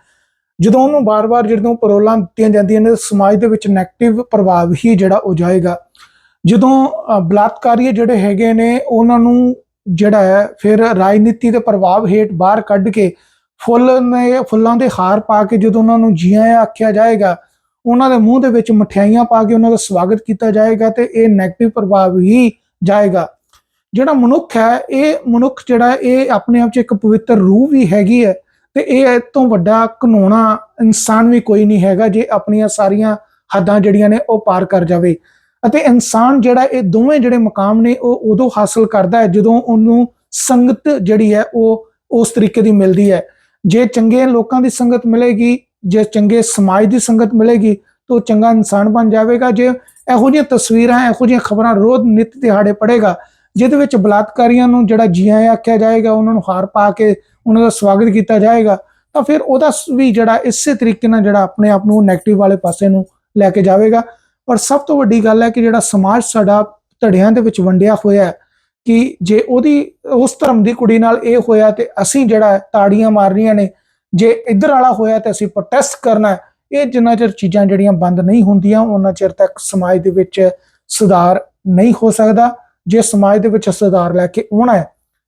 ਜਦੋਂ ਉਹਨੂੰ ਬਾਰ-ਬਾਰ ਜਦੋਂ ਪਰੋਲਾਂ ਦਿੱਤੀਆਂ ਜਾਂਦੀਆਂ ਨੇ, ਸਮਾਜ ਦੇ ਵਿੱਚ 네ਗੇਟਿਵ ਪ੍ਰਭਾਵ ਹੀ ਜਿਹੜਾ ਉਹ ਜਾਏਗਾ। ਜਦੋਂ ਬਲਾਤਕਾਰੀ ਜਿਹੜੇ ਹੈਗੇ ਨੇ, ਉਹਨਾਂ ਨੂੰ ਜਿਹੜਾ ਹੈ, ਫਿਰ ਰਾਜਨੀਤੀ ਦੇ ਪ੍ਰਭਾਵ ਹੇਠ ਬਾਹਰ ਕੱਢ ਕੇ ਫੁੱਲ ਨੇ, ਫੁੱਲਾਂ ਦੇ ਹਾਰ ਪਾ ਕੇ ਜਦੋਂ ਉਹਨਾਂ ਨੂੰ ਜੀਆਂ ਆਖਿਆ ਜਾਏਗਾ, ਉਹਨਾਂ ਦੇ ਮੂੰਹ ਦੇ ਵਿੱਚ ਮਠਿਆਈਆਂ ਪਾ ਕੇ ਉਹਨਾਂ ਦਾ ਸਵਾਗਤ ਕੀਤਾ ਜਾਏਗਾ ਤੇ ਇਹ 네ਗੇਟਿਵ ਪ੍ਰਭਾਵ ਹੀ ਜਾਏਗਾ। ਜਿਹੜਾ ਮਨੁੱਖ ਹੈ, ਇਹ ਮਨੁੱਖ ਜਿਹੜਾ, ਇਹ ਆਪਣੇ ਆਪ 'ਚ ਇੱਕ ਪਵਿੱਤਰ ਰੂਹ ਵੀ ਹੈਗੀ ਹੈ। ਤੇ ਇਹ ਇਹ ਤੋਂ ਵੱਡਾ ਕਾਨੂੰਨਾ ਇਨਸਾਨ ਵੀ ਕੋਈ ਨਹੀਂ ਹੈਗਾ ਜੇ ਆਪਣੀਆਂ ਸਾਰੀਆਂ ਹੱਦਾਂ ਜਿਹੜੀਆਂ ਨੇ ਉਹ ਪਾਰ ਕਰ ਜਾਵੇ। ਅਤੇ ਇਨਸਾਨ ਜਿਹੜਾ ਇਹ ਦੋਵੇਂ ਜਿਹੜੇ ਮਕਾਮ ਨੇ, ਉਹ ਉਦੋਂ ਹਾਸਲ ਕਰਦਾ ਹੈ ਜਦੋਂ ਉਹਨੂੰ ਸੰਗਤ ਜਿਹੜੀ ਹੈ ਉਹ ਉਸ ਤਰੀਕੇ ਦੀ ਮਿਲਦੀ ਹੈ। ਜੇ ਚੰਗੇ ਲੋਕਾਂ ਦੀ ਸੰਗਤ ਮਿਲੇਗੀ, ਜੇ ਚੰਗੇ ਸਮਾਜ ਦੀ ਸੰਗਤ ਮਿਲੇਗੀ, ਤਾਂ ਉਹ ਚੰਗਾ ਇਨਸਾਨ ਬਣ ਜਾਵੇਗਾ। ਜੇ ਇਹੋ ਜਿਹੀਆਂ ਤਸਵੀਰਾਂ, ਇਹੋ ਜਿਹੀਆਂ ਖਬਰਾਂ ਰੋਜ਼ ਨਿਤ ਦਿਹਾੜੇ ਪੜੇਗਾ ਜਿਹਦੇ ਵਿੱਚ ਬਲਾਤਕਾਰੀਆਂ ਨੂੰ ਜਿਹੜਾ ਜੀਆਂ ਆਖਿਆ ਜਾਏਗਾ, ਉਹਨਾਂ ਨੂੰ ਹਾਰ ਪਾ ਕੇ ਉਹਨਾਂ ਦਾ ਸਵਾਗਤ ਕੀਤਾ ਜਾਏਗਾ, ਤਾਂ ਫਿਰ ਉਹਦਾ ਵੀ ਜਿਹੜਾ ਇਸੇ ਤਰੀਕੇ ਨਾਲ ਜਿਹੜਾ ਆਪਣੇ ਆਪ ਨੂੰ 네ਗੇਟਿਵ ਵਾਲੇ ਪਾਸੇ ਨੂੰ ਲੈ ਕੇ ਜਾਵੇਗਾ। ਪਰ ਸਭ ਤੋਂ ਵੱਡੀ ਗੱਲ ਹੈ ਕਿ ਜਿਹੜਾ ਸਮਾਜ ਸਾਡਾ ਧੜਿਆਂ ਦੇ ਵਿੱਚ ਵੰਡਿਆ ਹੋਇਆ ਹੈ, ਕਿ ਜੇ ਉਹਦੀ, ਉਸ ਧਰਮ ਦੀ ਕੁੜੀ ਨਾਲ ਇਹ ਹੋਇਆ ਤੇ ਅਸੀਂ ਜਿਹੜਾ ਹੈ ਤਾੜੀਆਂ ਮਾਰਨੀਆਂ ਨੇ, ਜੇ ਇੱਧਰ ਵਾਲਾ ਹੋਇਆ ਤੇ ਅਸੀਂ ਪ੍ਰੋਟੈਸਟ ਕਰਨਾ ਇਹ ਜਿੰਨਾ ਚਿਰ ਚੀਜ਼ਾਂ ਜਿਹੜੀਆਂ ਬੰਦ ਨਹੀਂ ਹੁੰਦੀਆਂ ਉਹਨਾਂ ਚਿਰ ਤੱਕ ਸਮਾਜ ਦੇ ਵਿੱਚ ਸੁਧਾਰ ਨਹੀਂ ਹੋ ਸਕਦਾ। ਜੇ ਸਮਾਜ ਦੇ ਵਿੱਚ ਸੁਧਾਰ ਲੈ ਕੇ ਆਉਣਾ ਹੈ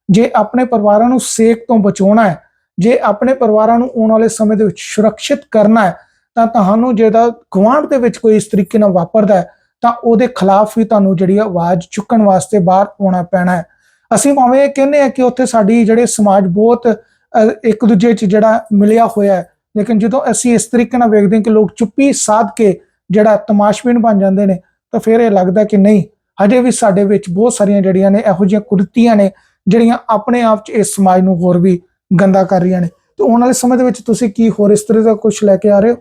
ਜੇ ਆਪਣੇ ਪਰਿਵਾਰਾਂ ਨੂੰ ਸੇਕ ਤੋਂ ਬਚਾਉਣਾ ਹੈ, ਜੇ ਆਪਣੇ ਪਰਿਵਾਰਾਂ ਨੂੰ ਆਉਣ ਵਾਲੇ ਸਮੇਂ ਦੇ ਵਿੱਚ ਸੁਰੱਖਿਅਤ ਕਰਨਾ ਹੈ, ਤਾਂ ਤੁਹਾਨੂੰ ਜਿਹਦਾ ਗੁਆਂਢ ਦੇ ਵਿੱਚ ਕੋਈ ਇਸ ਤਰੀਕੇ ਨਾਲ ਵਾਪਰਦਾ ਹੈ, ਤਾਂ ਉਹਦੇ ਖਿਲਾਫ ਵੀ ਤੁਹਾਨੂੰ ਜਿਹੜੀ ਆਵਾਜ਼ ਚੁੱਕਣ ਵਾਸਤੇ ਬਾਹਰ ਆਉਣਾ ਪੈਣਾ ਹੈ। ਅਸੀਂ ਭਾਵੇਂ ਇਹ ਕਹਿੰਦੇ ਆ ਕਿ ਉੱਥੇ ਸਾਡੀ ਜਿਹੜੇ ਸਮਾਜ ਬਹੁਤ ਇੱਕ ਦੂਜੇ 'ਚ ਜਿਹੜਾ ਮਿਲਿਆ ਹੋਇਆ ਹੈ, ਲੇਕਿਨ ਜਦੋਂ ਅਸੀਂ ਇਸ ਤਰੀਕੇ ਨਾਲ ਵੇਖਦੇ ਹਾਂ ਕਿ ਲੋਕ ਚੁੱਪੀ ਸਾਧ ਕੇ ਜਿਹੜਾ ਤਮਾਸ਼ਬੀਨ ਬਣ ਜਾਂਦੇ ਨੇ, ਤਾਂ ਫਿਰ ਇਹ ਲੱਗਦਾ ਕਿ ਨਹੀਂ, ਹਜੇ ਵੀ ਸਾਡੇ ਵਿੱਚ ਬਹੁਤ ਸਾਰੀਆਂ ਜਿਹੜੀਆਂ ਨੇ ਇਹੋ ਜਿਹੀਆਂ ਕੁਰਤੀਆਂ ਨੇ ਜਿਹੜੀਆਂ ਆਪਣੇ ਆਪ 'ਚ ਇਸ ਸਮਾਜ ਨੂੰ ਹੋਰ ਵੀ ਗੰਦਾ ਕਰ ਰਹੀਆਂ ਨੇ। ਤੇ ਆਉਣ ਵਾਲੇ ਸਮੇਂ ਦੇ ਵਿੱਚ ਤੁਸੀਂ ਕੀ ਹੋਰ ਇਸ ਤਰ੍ਹਾਂ ਦਾ ਕੁਝ ਲੈ ਕੇ ਆ ਰਹੇ ਹੋ?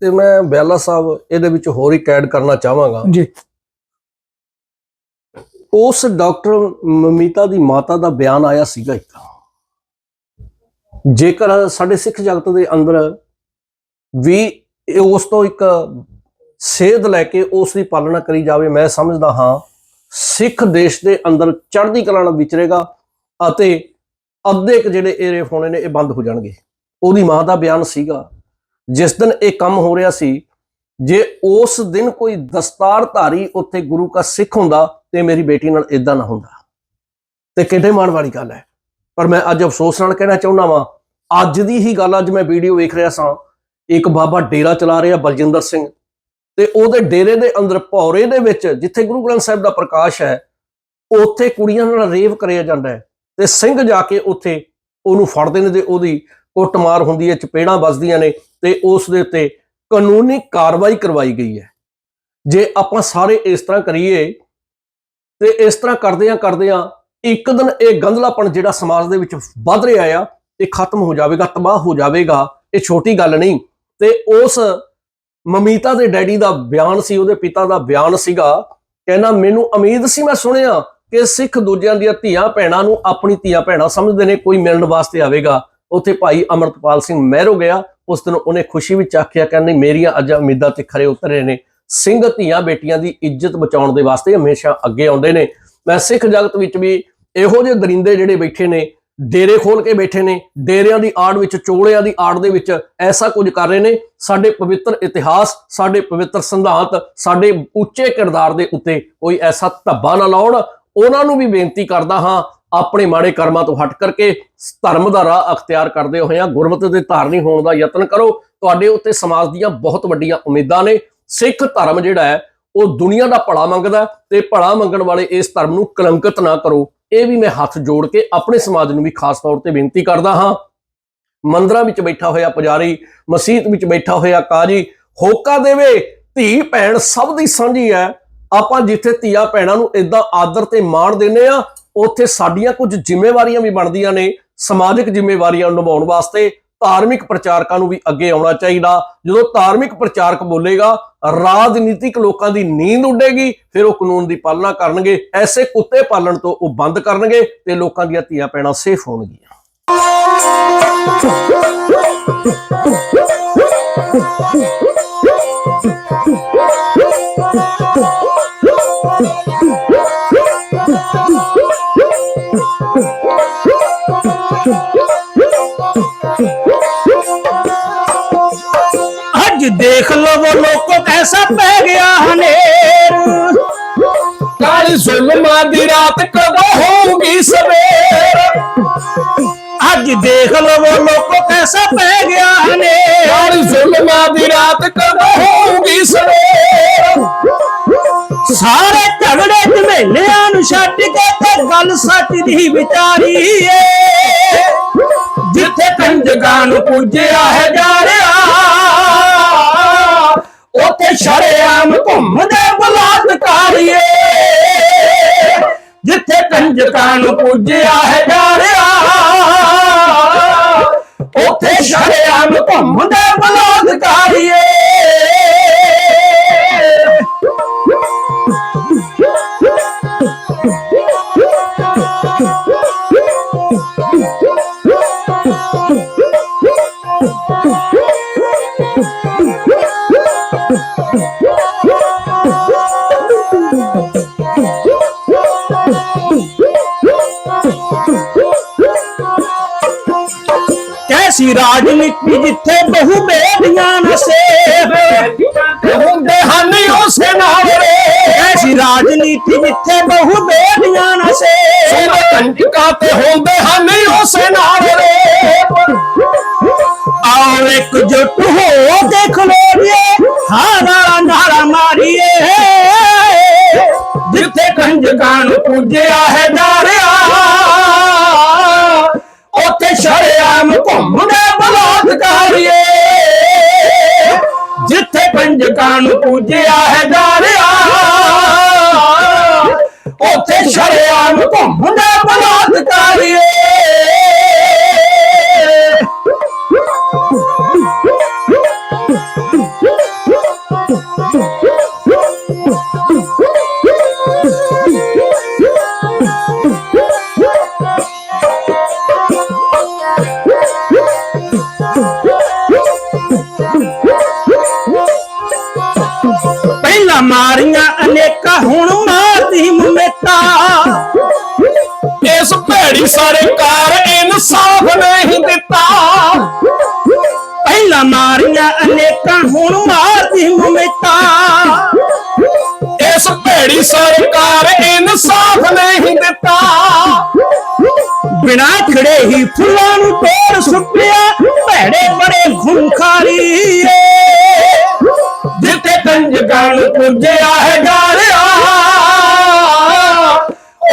ਤੇ ਮੈਂ ਬਿਆਲਾ ਸਾਹਿਬ ਇਹਦੇ ਵਿੱਚ ਹੋਰ ਹੀ ਕੈਡ ਕਰਨਾ ਚਾਹਾਂਗਾ। ਜੀ। ਉਸ ਡਾਕਟਰ ਮਮੀਤਾ ਦੀ ਮਾਤਾ ਦਾ ਬਿਆਨ ਆਇਆ ਸੀਗਾ ਇੱਕ। ਜੇਕਰ ਸਾਡੇ ਸਿੱਖ ਜਗਤ ਦੇ ਅੰਦਰ ਵੀ ਉਸ ਤੋਂ ਇੱਕ ਸੇਧ ਲੈ ਕੇ ਉਸ ਦੀ ਪਾਲਣਾ ਕਰੀ ਜਾਵੇ ਮੈਂ ਸਮਝਦਾ ਹਾਂ ਸਿੱਖ ਦੇਸ਼ ਦੇ ਅੰਦਰ ਚੜ੍ਹਦੀ ਕਲਾ ਨਾਲ ਵਿਚਰੇਗਾ ਅਤੇ ਅੱਧੇ ਕੁ ਜਿਹੜੇ ਇਹ ਹੋਣੇ ਨੇ, ਇਹ ਬੰਦ ਹੋ ਜਾਣਗੇ। ਉਹਦੀ ਮਾਂ ਦਾ ਬਿਆਨ ਸੀਗਾ। ਜਿਸ ਦਿਨ ਇਹ ਕੰਮ ਹੋ ਰਿਹਾ ਸੀ, ਜੇ ਉਸ ਦਿਨ ਕੋਈ ਦਸਤਾਰਧਾਰੀ ਉੱਥੇ ਗੁਰੂ ਕਾ ਸਿੱਖ ਹੁੰਦਾ, ਤੇ ਮੇਰੀ ਬੇਟੀ ਨਾਲ ਇਦਾਂ ਨਾ ਹੁੰਦਾ। ਤੇ ਕਿੰਨੇ ਮਾਣ ਵਾਲੀ ਗੱਲ ਹੈ। ਪਰ ਮੈਂ ਅੱਜ ਅਫਸੋਸ ਨਾਲ ਕਹਿਣਾ ਚਾਹੁੰਦਾ ਵਾਂ, ਅੱਜ ਦੀ ਹੀ ਗੱਲ ਅੱਜ ਮੈਂ ਵੀਡੀਓ ਵੇਖ ਰਿਹਾ ਸਾਂ। ਇੱਕ ਬਾਬਾ ਡੇਰਾ ਚਲਾ ਰਿਹਾ, ਬਲਜਿੰਦਰ ਸਿੰਘ। ਤੇ ਉਹਦੇ ਡੇਰੇ ਦੇ ਅੰਦਰ ਭੌਰੇ ਦੇ ਵਿੱਚ, ਜਿੱਥੇ ਗੁਰੂ ਗ੍ਰੰਥ ਸਾਹਿਬ ਦਾ ਪ੍ਰਕਾਸ਼ ਹੈ, ਉੱਥੇ ਕੁੜੀਆਂ ਨਾਲ ਰੇਵ ਕਰਿਆ ਜਾਂਦਾ ਹੈ ਤੇ ਸਿੰਘ ਜਾ ਕੇ ਉੱਥੇ ਉਹਨੂੰ ਫੜਦੇ ਨੇ ਤੇ ਉਹਦੀ ਕੁੱਟਮਾਰ ਹੁੰਦੀ ਹੈ, ਚਪੇੜਾਂ ਵੱਜਦੀਆਂ ਨੇ ਤੇ ਉਸ ਦੇ ਉੱਤੇ ਕਾਨੂੰਨੀ ਕਾਰਵਾਈ ਕਰਵਾਈ ਗਈ ਹੈ। ਜੇ ਆਪਾਂ ਸਾਰੇ ਇਸ ਤਰ੍ਹਾਂ ਕਰੀਏ ਤੇ ਇਸ ਤਰ੍ਹਾਂ ਕਰਦਿਆਂ ਕਰਦਿਆਂ ਇੱਕ ਦਿਨ ਇਹ ਗੰਧਲਾਪਣ ਜਿਹੜਾ ਸਮਾਜ ਦੇ ਵਿੱਚ ਵੱਧ ਰਿਹਾ ਆ, ਇਹ ਖਤਮ ਹੋ ਜਾਵੇਗਾ, ਤਬਾਹ ਹੋ ਜਾਵੇਗਾ, ਇਹ ਛੋਟੀ ਗੱਲ ਨਹੀਂ ਤੇ ਉਸ ਮਮੀਤਾ ਦੇ ਡੈਡੀ ਦਾ ਬਿਆਨ ਸੀ, ਉਹਦੇ ਪਿਤਾ ਦਾ ਬਿਆਨ ਸੀਗਾ। ਕਹਿੰਦਾ, ਮੈਨੂੰ ਉਮੀਦ ਸੀ, ਮੈਂ ਸੁਣਿਆ ਕਿ ਸਿੱਖ ਦੂਜਿਆਂ ਦੀਆਂ ਧੀਆਂ ਭੈਣਾਂ ਨੂੰ ਆਪਣੀ ਧੀਆਂ ਭੈਣਾਂ ਸਮਝਦੇ ਨੇ, ਕੋਈ ਮਿਲਣ ਵਾਸਤੇ ਆਵੇਗਾ। ਉੱਥੇ ਭਾਈ ਅਮਰਤਪਾਲ ਸਿੰਘ ਮਹਿਰੋ ਗਿਆ। ਉਸ ਦਿਨ ਉਹਨੇ ਖੁਸ਼ੀ ਵਿੱਚ ਆਖਿਆ, ਕਹਿੰਦੇ, ਮੇਰੀਆਂ ਅੱਜ ਉਮੀਦਾਂ ਤੇ ਖਰੇ ਉਤਰੇ ਨੇ। ਸਿੰਘ ਧੀਆਂ ਬੇਟੀਆਂ ਦੀ ਇੱਜ਼ਤ ਬਚਾਉਣ ਦੇ ਵਾਸਤੇ ਹਮੇਸ਼ਾ ਅੱਗੇ ਆਉਂਦੇ ਨੇ। ਮੈਂ ਸਿੱਖ ਜਗਤ ਵਿੱਚ ਵੀ ਇਹੋ ਜਿਹੇ ਦਰਿੰਦੇ ਜਿਹੜੇ ਬੈਠੇ ਨੇ ਡੇਰੇ ਖੋਲ ਕੇ ਬੈਠੇ ਨੇ, ਡੇਰਿਆਂ ਦੀ ਆੜ ਵਿੱਚ, ਚੋਲਿਆਂ ਦੀ ਆੜ ਦੇ ਵਿੱਚ ਐਸਾ ਕੁਝ ਕਰ ਰਹੇ ਨੇ, ਸਾਡੇ ਪਵਿੱਤਰ ਇਤਿਹਾਸ, ਸਾਡੇ ਪਵਿੱਤਰ ਸਿਧਾਂਤ, ਸਾਡੇ ਉੱਚੇ ਕਿਰਦਾਰ ਦੇ ਉੱਤੇ ਕੋਈ ਐਸਾ ਧੱਬਾ ਨਾ ਲਾਉਣ। ਉਹਨਾਂ ਨੂੰ ਵੀ ਬੇਨਤੀ ਕਰਦਾ ਹਾਂ, ਆਪਣੇ ਮਾੜੇ ਕਰਮਾਂ ਤੋਂ ਹਟ ਕਰਕੇ ਧਰਮ ਦਾ ਰਾਹ ਅਖਤਿਆਰ ਕਰਦੇ ਹੋਏ ਆ, ਗੁਰਮਤਿ ਦੇ ਧਾਰਨੀ ਹੋਣ ਦਾ ਯਤਨ ਕਰੋ। ਤੁਹਾਡੇ ਉੱਤੇ ਸਮਾਜ ਦੀਆਂ ਬਹੁਤ ਵੱਡੀਆਂ ਉਮੀਦਾਂ ਨੇ। ਸਿੱਖ ਧਰਮ ਜਿਹੜਾ ਹੈ, ਉਹ ਦੁਨੀਆ ਦਾ ਭਲਾ ਮੰਗਦਾ ਤੇ ਭਲਾ ਮੰਗਣ ਵਾਲੇ ਇਸ ਧਰਮ ਨੂੰ ਕਲੰਕਿਤ ਨਾ ਕਰੋ। ਇਹ ਵੀ ਮੈਂ ਹੱਥ ਜੋੜ ਕੇ ਆਪਣੇ ਸਮਾਜ ਨੂੰ ਵੀ ਖਾਸ ਤੌਰ ਤੇ ਬੇਨਤੀ ਕਰਦਾ ਹਾਂ। ਮੰਦਰਾਂ ਵਿੱਚ ਬੈਠਾ ਹੋਇਆ ਪੁਜਾਰੀ, ਮਸਜਿਦ ਵਿੱਚ ਬੈਠਾ ਹੋਇਆ ਕਾਜੀ, ਹੋਕਾ ਦੇਵੇ, ਧੀ ਭੈਣ ਸਭ ਦੀ ਸਾਂਝੀ ਹੈ ਆਪਾਂ ਜਿੱਥੇ ਧੀਆ ਭੈਣਾਂ ਨੂੰ ਇਦਾਂ ਆਦਰ ਤੇ ਮਾਣ ਦਿੰਨੇ ਆ ਉੱਥੇ ਸਾਡੀਆਂ ਕੁਝ ਜ਼ਿੰਮੇਵਾਰੀਆਂ ਵੀ ਬਣਦੀਆਂ ਨੇ, ਸਮਾਜਿਕ ਜ਼ਿੰਮੇਵਾਰੀਆਂ ਨਿਭਾਉਣ ਵਾਸਤੇ। ਧਾਰਮਿਕ ਪ੍ਰਚਾਰਕਾਂ ਨੂੰ ਵੀ ਅੱਗੇ ਆਉਣਾ ਚਾਹੀਦਾ। ਜਦੋਂ ਧਾਰਮਿਕ ਪ੍ਰਚਾਰਕ ਬੋਲੇਗਾ, ਰਾਜਨੀਤਿਕ ਲੋਕਾਂ ਦੀ ਨੀਂਦ ਉੱਡੇਗੀ, ਫਿਰ ਉਹ ਕਾਨੂੰਨ ਦੀ ਪਾਲਣਾ ਕਰਨਗੇ, ਐਸੇ ਕੁੱਤੇ ਪਾਲਣ ਤੋਂ ਉਹ ਬੰਦ ਕਰਨਗੇ ਤੇ ਲੋਕਾਂ ਦੀਆਂ ਧੀਆਂ ਪੈਣਾ ਸੇਫ ਹੋਣਗੀਆਂ। ਅੱਜ ਦੇਖ ਲਵੋ ਲੋਕੋ ਕੈਸਾ ਪੈ ਗਿਆ ਹਨੇਰ। ਕਾਲੀ ਜ਼ੁਲਮਾਂ ਦੀ ਰਾਤ ਕਦੋਂ ਹੋਊਗੀ ਸਵੇਰ? ਸਾਰੇ ਝਗੜੇ ਝਮੇਲਿਆਂ ਨੂੰ ਛੱਡ ਕੇ ਤੇ ਗੱਲ ਸੱਚ ਦੀ ਵਿਚਾਰੀ ਏ। ਜਿੱਥੇ ਕੰਜਕਾਂ ਨੂੰ ਪੂਜਿਆ ਹੈ ਜਾ ਰਿਹਾ ਉੱਥੇ ਸ਼ਰੇਆਮ ਘੁੰਮਦੇ ਬਲਾਤਕਾਰੀਏ ਜਿੱਥੇ ਕੰਜਕਾਂ ਨੂੰ ਪੂਜਿਆ ਹੈ ਜਾ ਰਿਹਾ ਉੱਥੇ ਸ਼ਰੇਆਮ ਘੁੰਮਦੇ ਬਲਾਤਕਾਰੀਏ ਕੈਸੀ ਰਾਜਨੀਤੀ ਜਿੱਥੇ ਬਹੁ ਬੇੜੀਆਂ ਨਸੇਬ ਹੁੰਦੇ ਹਨ ਉਸੇ ਨਾਲ ਰੇ। ਕੈਸੀ ਰਾਜਨੀਤੀ ਜਿੱਥੇ ਬਹੁ ਬੇੜੀਆਂ ਨਸੇਬ ਸੁਣ ਕੰਟਕਾ ਤੇ ਹੁੰਦੇ ਹਨ ਉਸੇ ਨਾਲ ਰੇ। ਆਓ ਇੱਕ ਜੁੱਟ ਹੋ ਕੇ ਖਲੋਰੀਏ ਹਾਂ ਨਾਰਾ ਨਾਰਾ ਮਾਰੀਏ। ਜਿੱਥੇ ਕੰਜਕਾਂ ਨੂੰ ਪੂਜਿਆ ਹੈ ਜਾ ਕਾਨੂੰ ਕੰਜਕਾਂ ਪੂਜਿਆ ਹੈ ਜਾ ਸਰਕਾਰ ਇਨਸਾਫ ਨਹੀਂ ਦਿੱਤਾ। ਪਹਿਲਾਂ ਮਾਰੀਆਂ ਅਨੇਕਾਂ, ਹੁਣ ਮਾਰਦੀ ਮਮੇਤਾ। ਇਸ ਭੈੜੀ ਸਰਕਾਰ ਇਨਸਾਫ ਨਹੀਂ ਦਿੱਤਾ। ਬਿਨਾ ਖੜੇ ਹੀ ਫੁੱਲਾਂ ਨੂੰ ਤੋੜ ਸੁੱਟਿਆ, ਭੈੜੇ ਬੜੇ ਖੁੰਖਾਰੀ ਏ। ਜਿੱਥੇ ਕੰਜਕਾਂ ਨੂੰ ਪੁੱਜਿਆ ਹੈ ਗਾਲਿਆ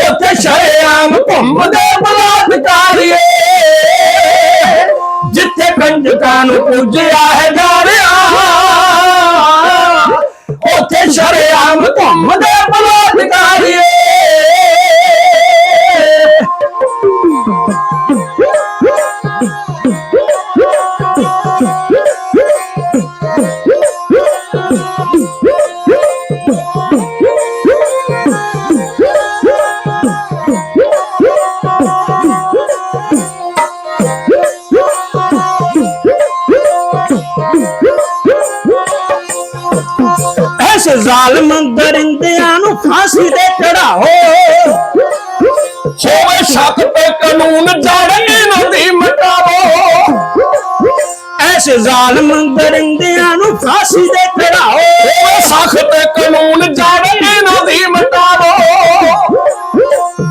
ਉੱਥੇ ਸ਼ਰੇਆਮ ਘੁੰਮਦੇ ਬਲਾਤਕਾਰੀਏ। ਜਿੱਥੇ ਕੰਜਕਾਂ ਨੂੰ ਪੂਜਿਆ ਹੈ ਗਾਲਿਆ ਉੱਥੇ ਸ਼ਰੇਆਮ ਘੁੰਮਦੇ ਬਲਾਤਕਾਰੀਏ। ਐਸੇ ਜ਼ਾਲਮ ਦਰਿੰਦਿਆਂ ਨੂੰ ਫਾਂਸੀ ਦੇ ਚੜਾਓ ਹੋਵੇ ਸ਼ੱਕ ਤੇ ਕਾਨੂੰਨ ਜੜ ਇਹਨਾਂ ਦੀ ਮਿਟਾਵੋ। ਐਸੇ ਜ਼ਾਲਮ ਦਰਿੰਦਿਆਂ ਨੂੰ ਫਾਂਸੀ ਦੇ ਚੜਾਓ ਹੋਵੇ ਸਖਤ ਕਾਨੂੰਨ ਜੜ ਇਹਨਾਂ ਦੀ ਮਿਟਾਵੋ।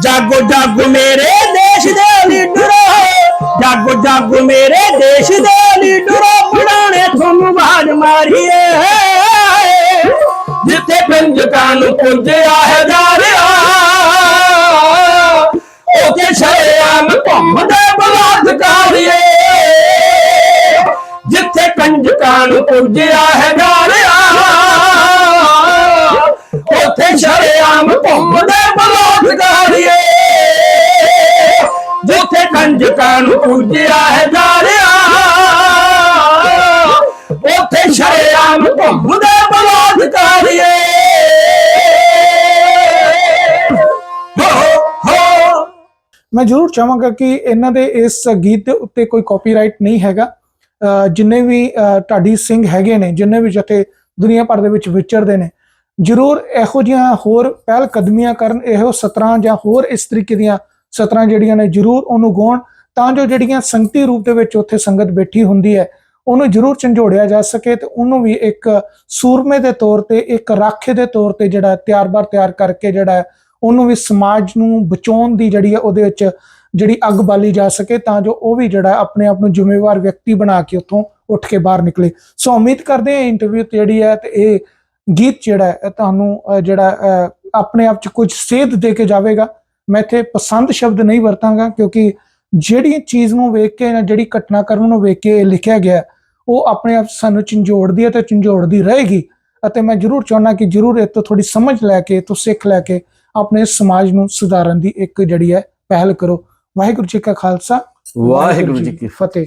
ਜਾਗੋ ਜਾਗੋ ਮੇਰੇ ਦੇਸ਼ ਦੇ ਲੀਡਰੋ। ਜਾਗੋ ਜਾਗੋ ਮੇਰੇ ਦੇਸ਼ ਦੇ ਲੀਡਰੋ। ਬਣਾਣੇ ਤੁਹਾਨੂੰ ਆਵਾਜ਼ ਮਾਰੀਏ। ਜਿੱਥੇ ਕੰਜਕਾਂ ਨੂੰ ਪੁੱਜਿਆ ਹੈ ਜਾਰਿਆ ਉੱਥੇ ਸ਼ਰੇਆਮ ਘੁੰਮਦੇ ਬਲਾਤਕਾਰੀਏ ਜਿੱਥੇ ਕੰਜਕਾਂ ਨੂੰ ਪੁੱਜਿਆ ਹੈ ਜਾਰਿਆ ਉੱਥੇ ਸ਼ਰੇਆਮ ਘੁੰਮਦੇ ਬਲਾਤਕਾਰੀਏ ਜਿੱਥੇ ਕੰਜਕਾਂ ਨੂੰ ਪੁੱਜਿਆ ਹੈ ਜਾਰਿਆ ਉੱਥੇ ਸ਼ਰੇਆਮ ਘੁੰਮਦੇ ਬਲਾਤਕਾਰੀਏ। ਮੈਂ ਜ਼ਰੂਰ ਚਾਹਾਂਗਾ ਕਿ ਇਹਨਾਂ ਦੇ ਇਸ ਗੀਤ ਦੇ ਉੱਤੇ ਕੋਈ ਕਾਪੀਰਾਈਟ ਨਹੀਂ ਹੈਗਾ। ਜਿੰਨੇ ਵੀ ਢਾਡੀ ਸਿੰਘ ਹੈਗੇ ਨੇ ਜਿੰਨੇ ਵੀ ਜਥੇ ਦੁਨੀਆ ਭਰ ਦੇ ਵਿੱਚ ਵਿਚਰਦੇ ਨੇ ਜ਼ਰੂਰ ਇਹੋ ਜਿਹੀਆਂ ਹੋਰ ਪਹਿਲ ਕਦਮੀਆਂ ਕਰਨ ਇਹੋ ਸਤਰਾਂ ਜਾਂ ਹੋਰ ਇਸ ਤਰੀਕੇ ਦੀਆਂ ਸਤਰਾਂ ਜਿਹੜੀਆਂ ਨੇ ਜ਼ਰੂਰ ਉਹਨੂੰ ਗਾਉਣ। ਤਾਂ ਜੋ ਜਿਹੜੀਆਂ ਸੰਗਤੀ ਰੂਪ ਦੇ ਵਿੱਚ ਉੱਥੇ ਸੰਗਤ ਬੈਠੀ ਹੁੰਦੀ ਹੈ ਉਹਨੂੰ ਜ਼ਰੂਰ ਝੰਜੋੜਿਆ ਜਾ ਸਕੇ ਤੇ ਉਹਨੂੰ ਵੀ ਇੱਕ ਸੂਰਮੇ ਦੇ ਤੌਰ ਤੇ ਇੱਕ ਰਾਖੇ ਦੇ ਤੌਰ ਤੇ ਜਿਹੜਾ ਤਿਆਰ-ਬਾਰ ਤਿਆਰ ਕਰਕੇ ਜਿਹੜਾ ਹੈ, ਉਹਨੂੰ ਵੀ ਸਮਾਜ ਨੂੰ ਬਚਾਉਣ ਦੀ ਜਿਹੜੀ ਹੈ ਉਹਦੇ ਵਿੱਚ ਜਿਹੜੀ ਅੱਗ ਬਾਲੀ ਜਾ ਸਕੇ ਤਾਂ ਜੋ ਉਹ ਵੀ ਜਿਹੜਾ ਆਪਣੇ ਆਪ ਨੂੰ ਜ਼ਿੰਮੇਵਾਰ ਵਿਅਕਤੀ ਬਣਾ ਕੇ ਉੱਥੋਂ ਉੱਠ ਕੇ ਬਾਹਰ ਨਿਕਲੇ। ਸੋ ਉਮੀਦ ਕਰਦੇ ਹਾਂ ਇੰਟਰਵਿਊ ਜਿਹੜੀ ਹੈ ਤੇ ਇਹ ਗੀਤ ਜਿਹੜਾ ਹੈ ਤੁਹਾਨੂੰ ਜਿਹੜਾ ਆਪਣੇ ਆਪ ਚ ਕੁਝ ਸੇਧ ਦੇ ਕੇ ਜਾਵੇਗਾ। ਮੈਂ ਇੱਥੇ ਪਸੰਦ ਸ਼ਬਦ ਨਹੀਂ ਵਰਤਾਂਗਾ ਕਿਉਂਕਿ ਜਿਹੜੀ ਚੀਜ਼ ਨੂੰ ਵੇਖ ਕੇ ਜਾਂ ਜਿਹੜੀ ਘਟਨਾਕ੍ਰਮ ਨੂੰ ਵੇਖ ਕੇ ਇਹ ਲਿਖਿਆ ਗਿਆ ਉਹ ਆਪਣੇ ਆਪ ਸਾਨੂੰ ਝੰਜੋੜਦੀ ਹੈ ਤੇ ਝੰਜੋੜਦੀ ਰਹੇਗੀ। ਅਤੇ ਮੈਂ ਜ਼ਰੂਰ ਚਾਹੁੰਦਾ ਕਿ ਜ਼ਰੂਰ ਇਹ ਤੋਂ ਥੋੜੀ ਸਮਝ ਲੈ ਕੇ ਤੋਂ ਸਿੱਖ ਲੈ ਕੇ ਆਪਣੇ ਸਮਾਜ ਨੂੰ ਸੁਧਾਰਨ ਦੀ ਇੱਕ ਜਿਹੜੀ ਹੈ ਪਹਿਲ ਕਰੋ। ਵਾਹਿਗੁਰੂ ਜੀ ਕਾ ਖਾਲਸਾ ਵਾਹਿਗੁਰੂ ਜੀ ਕੀ ਫਤਿਹ।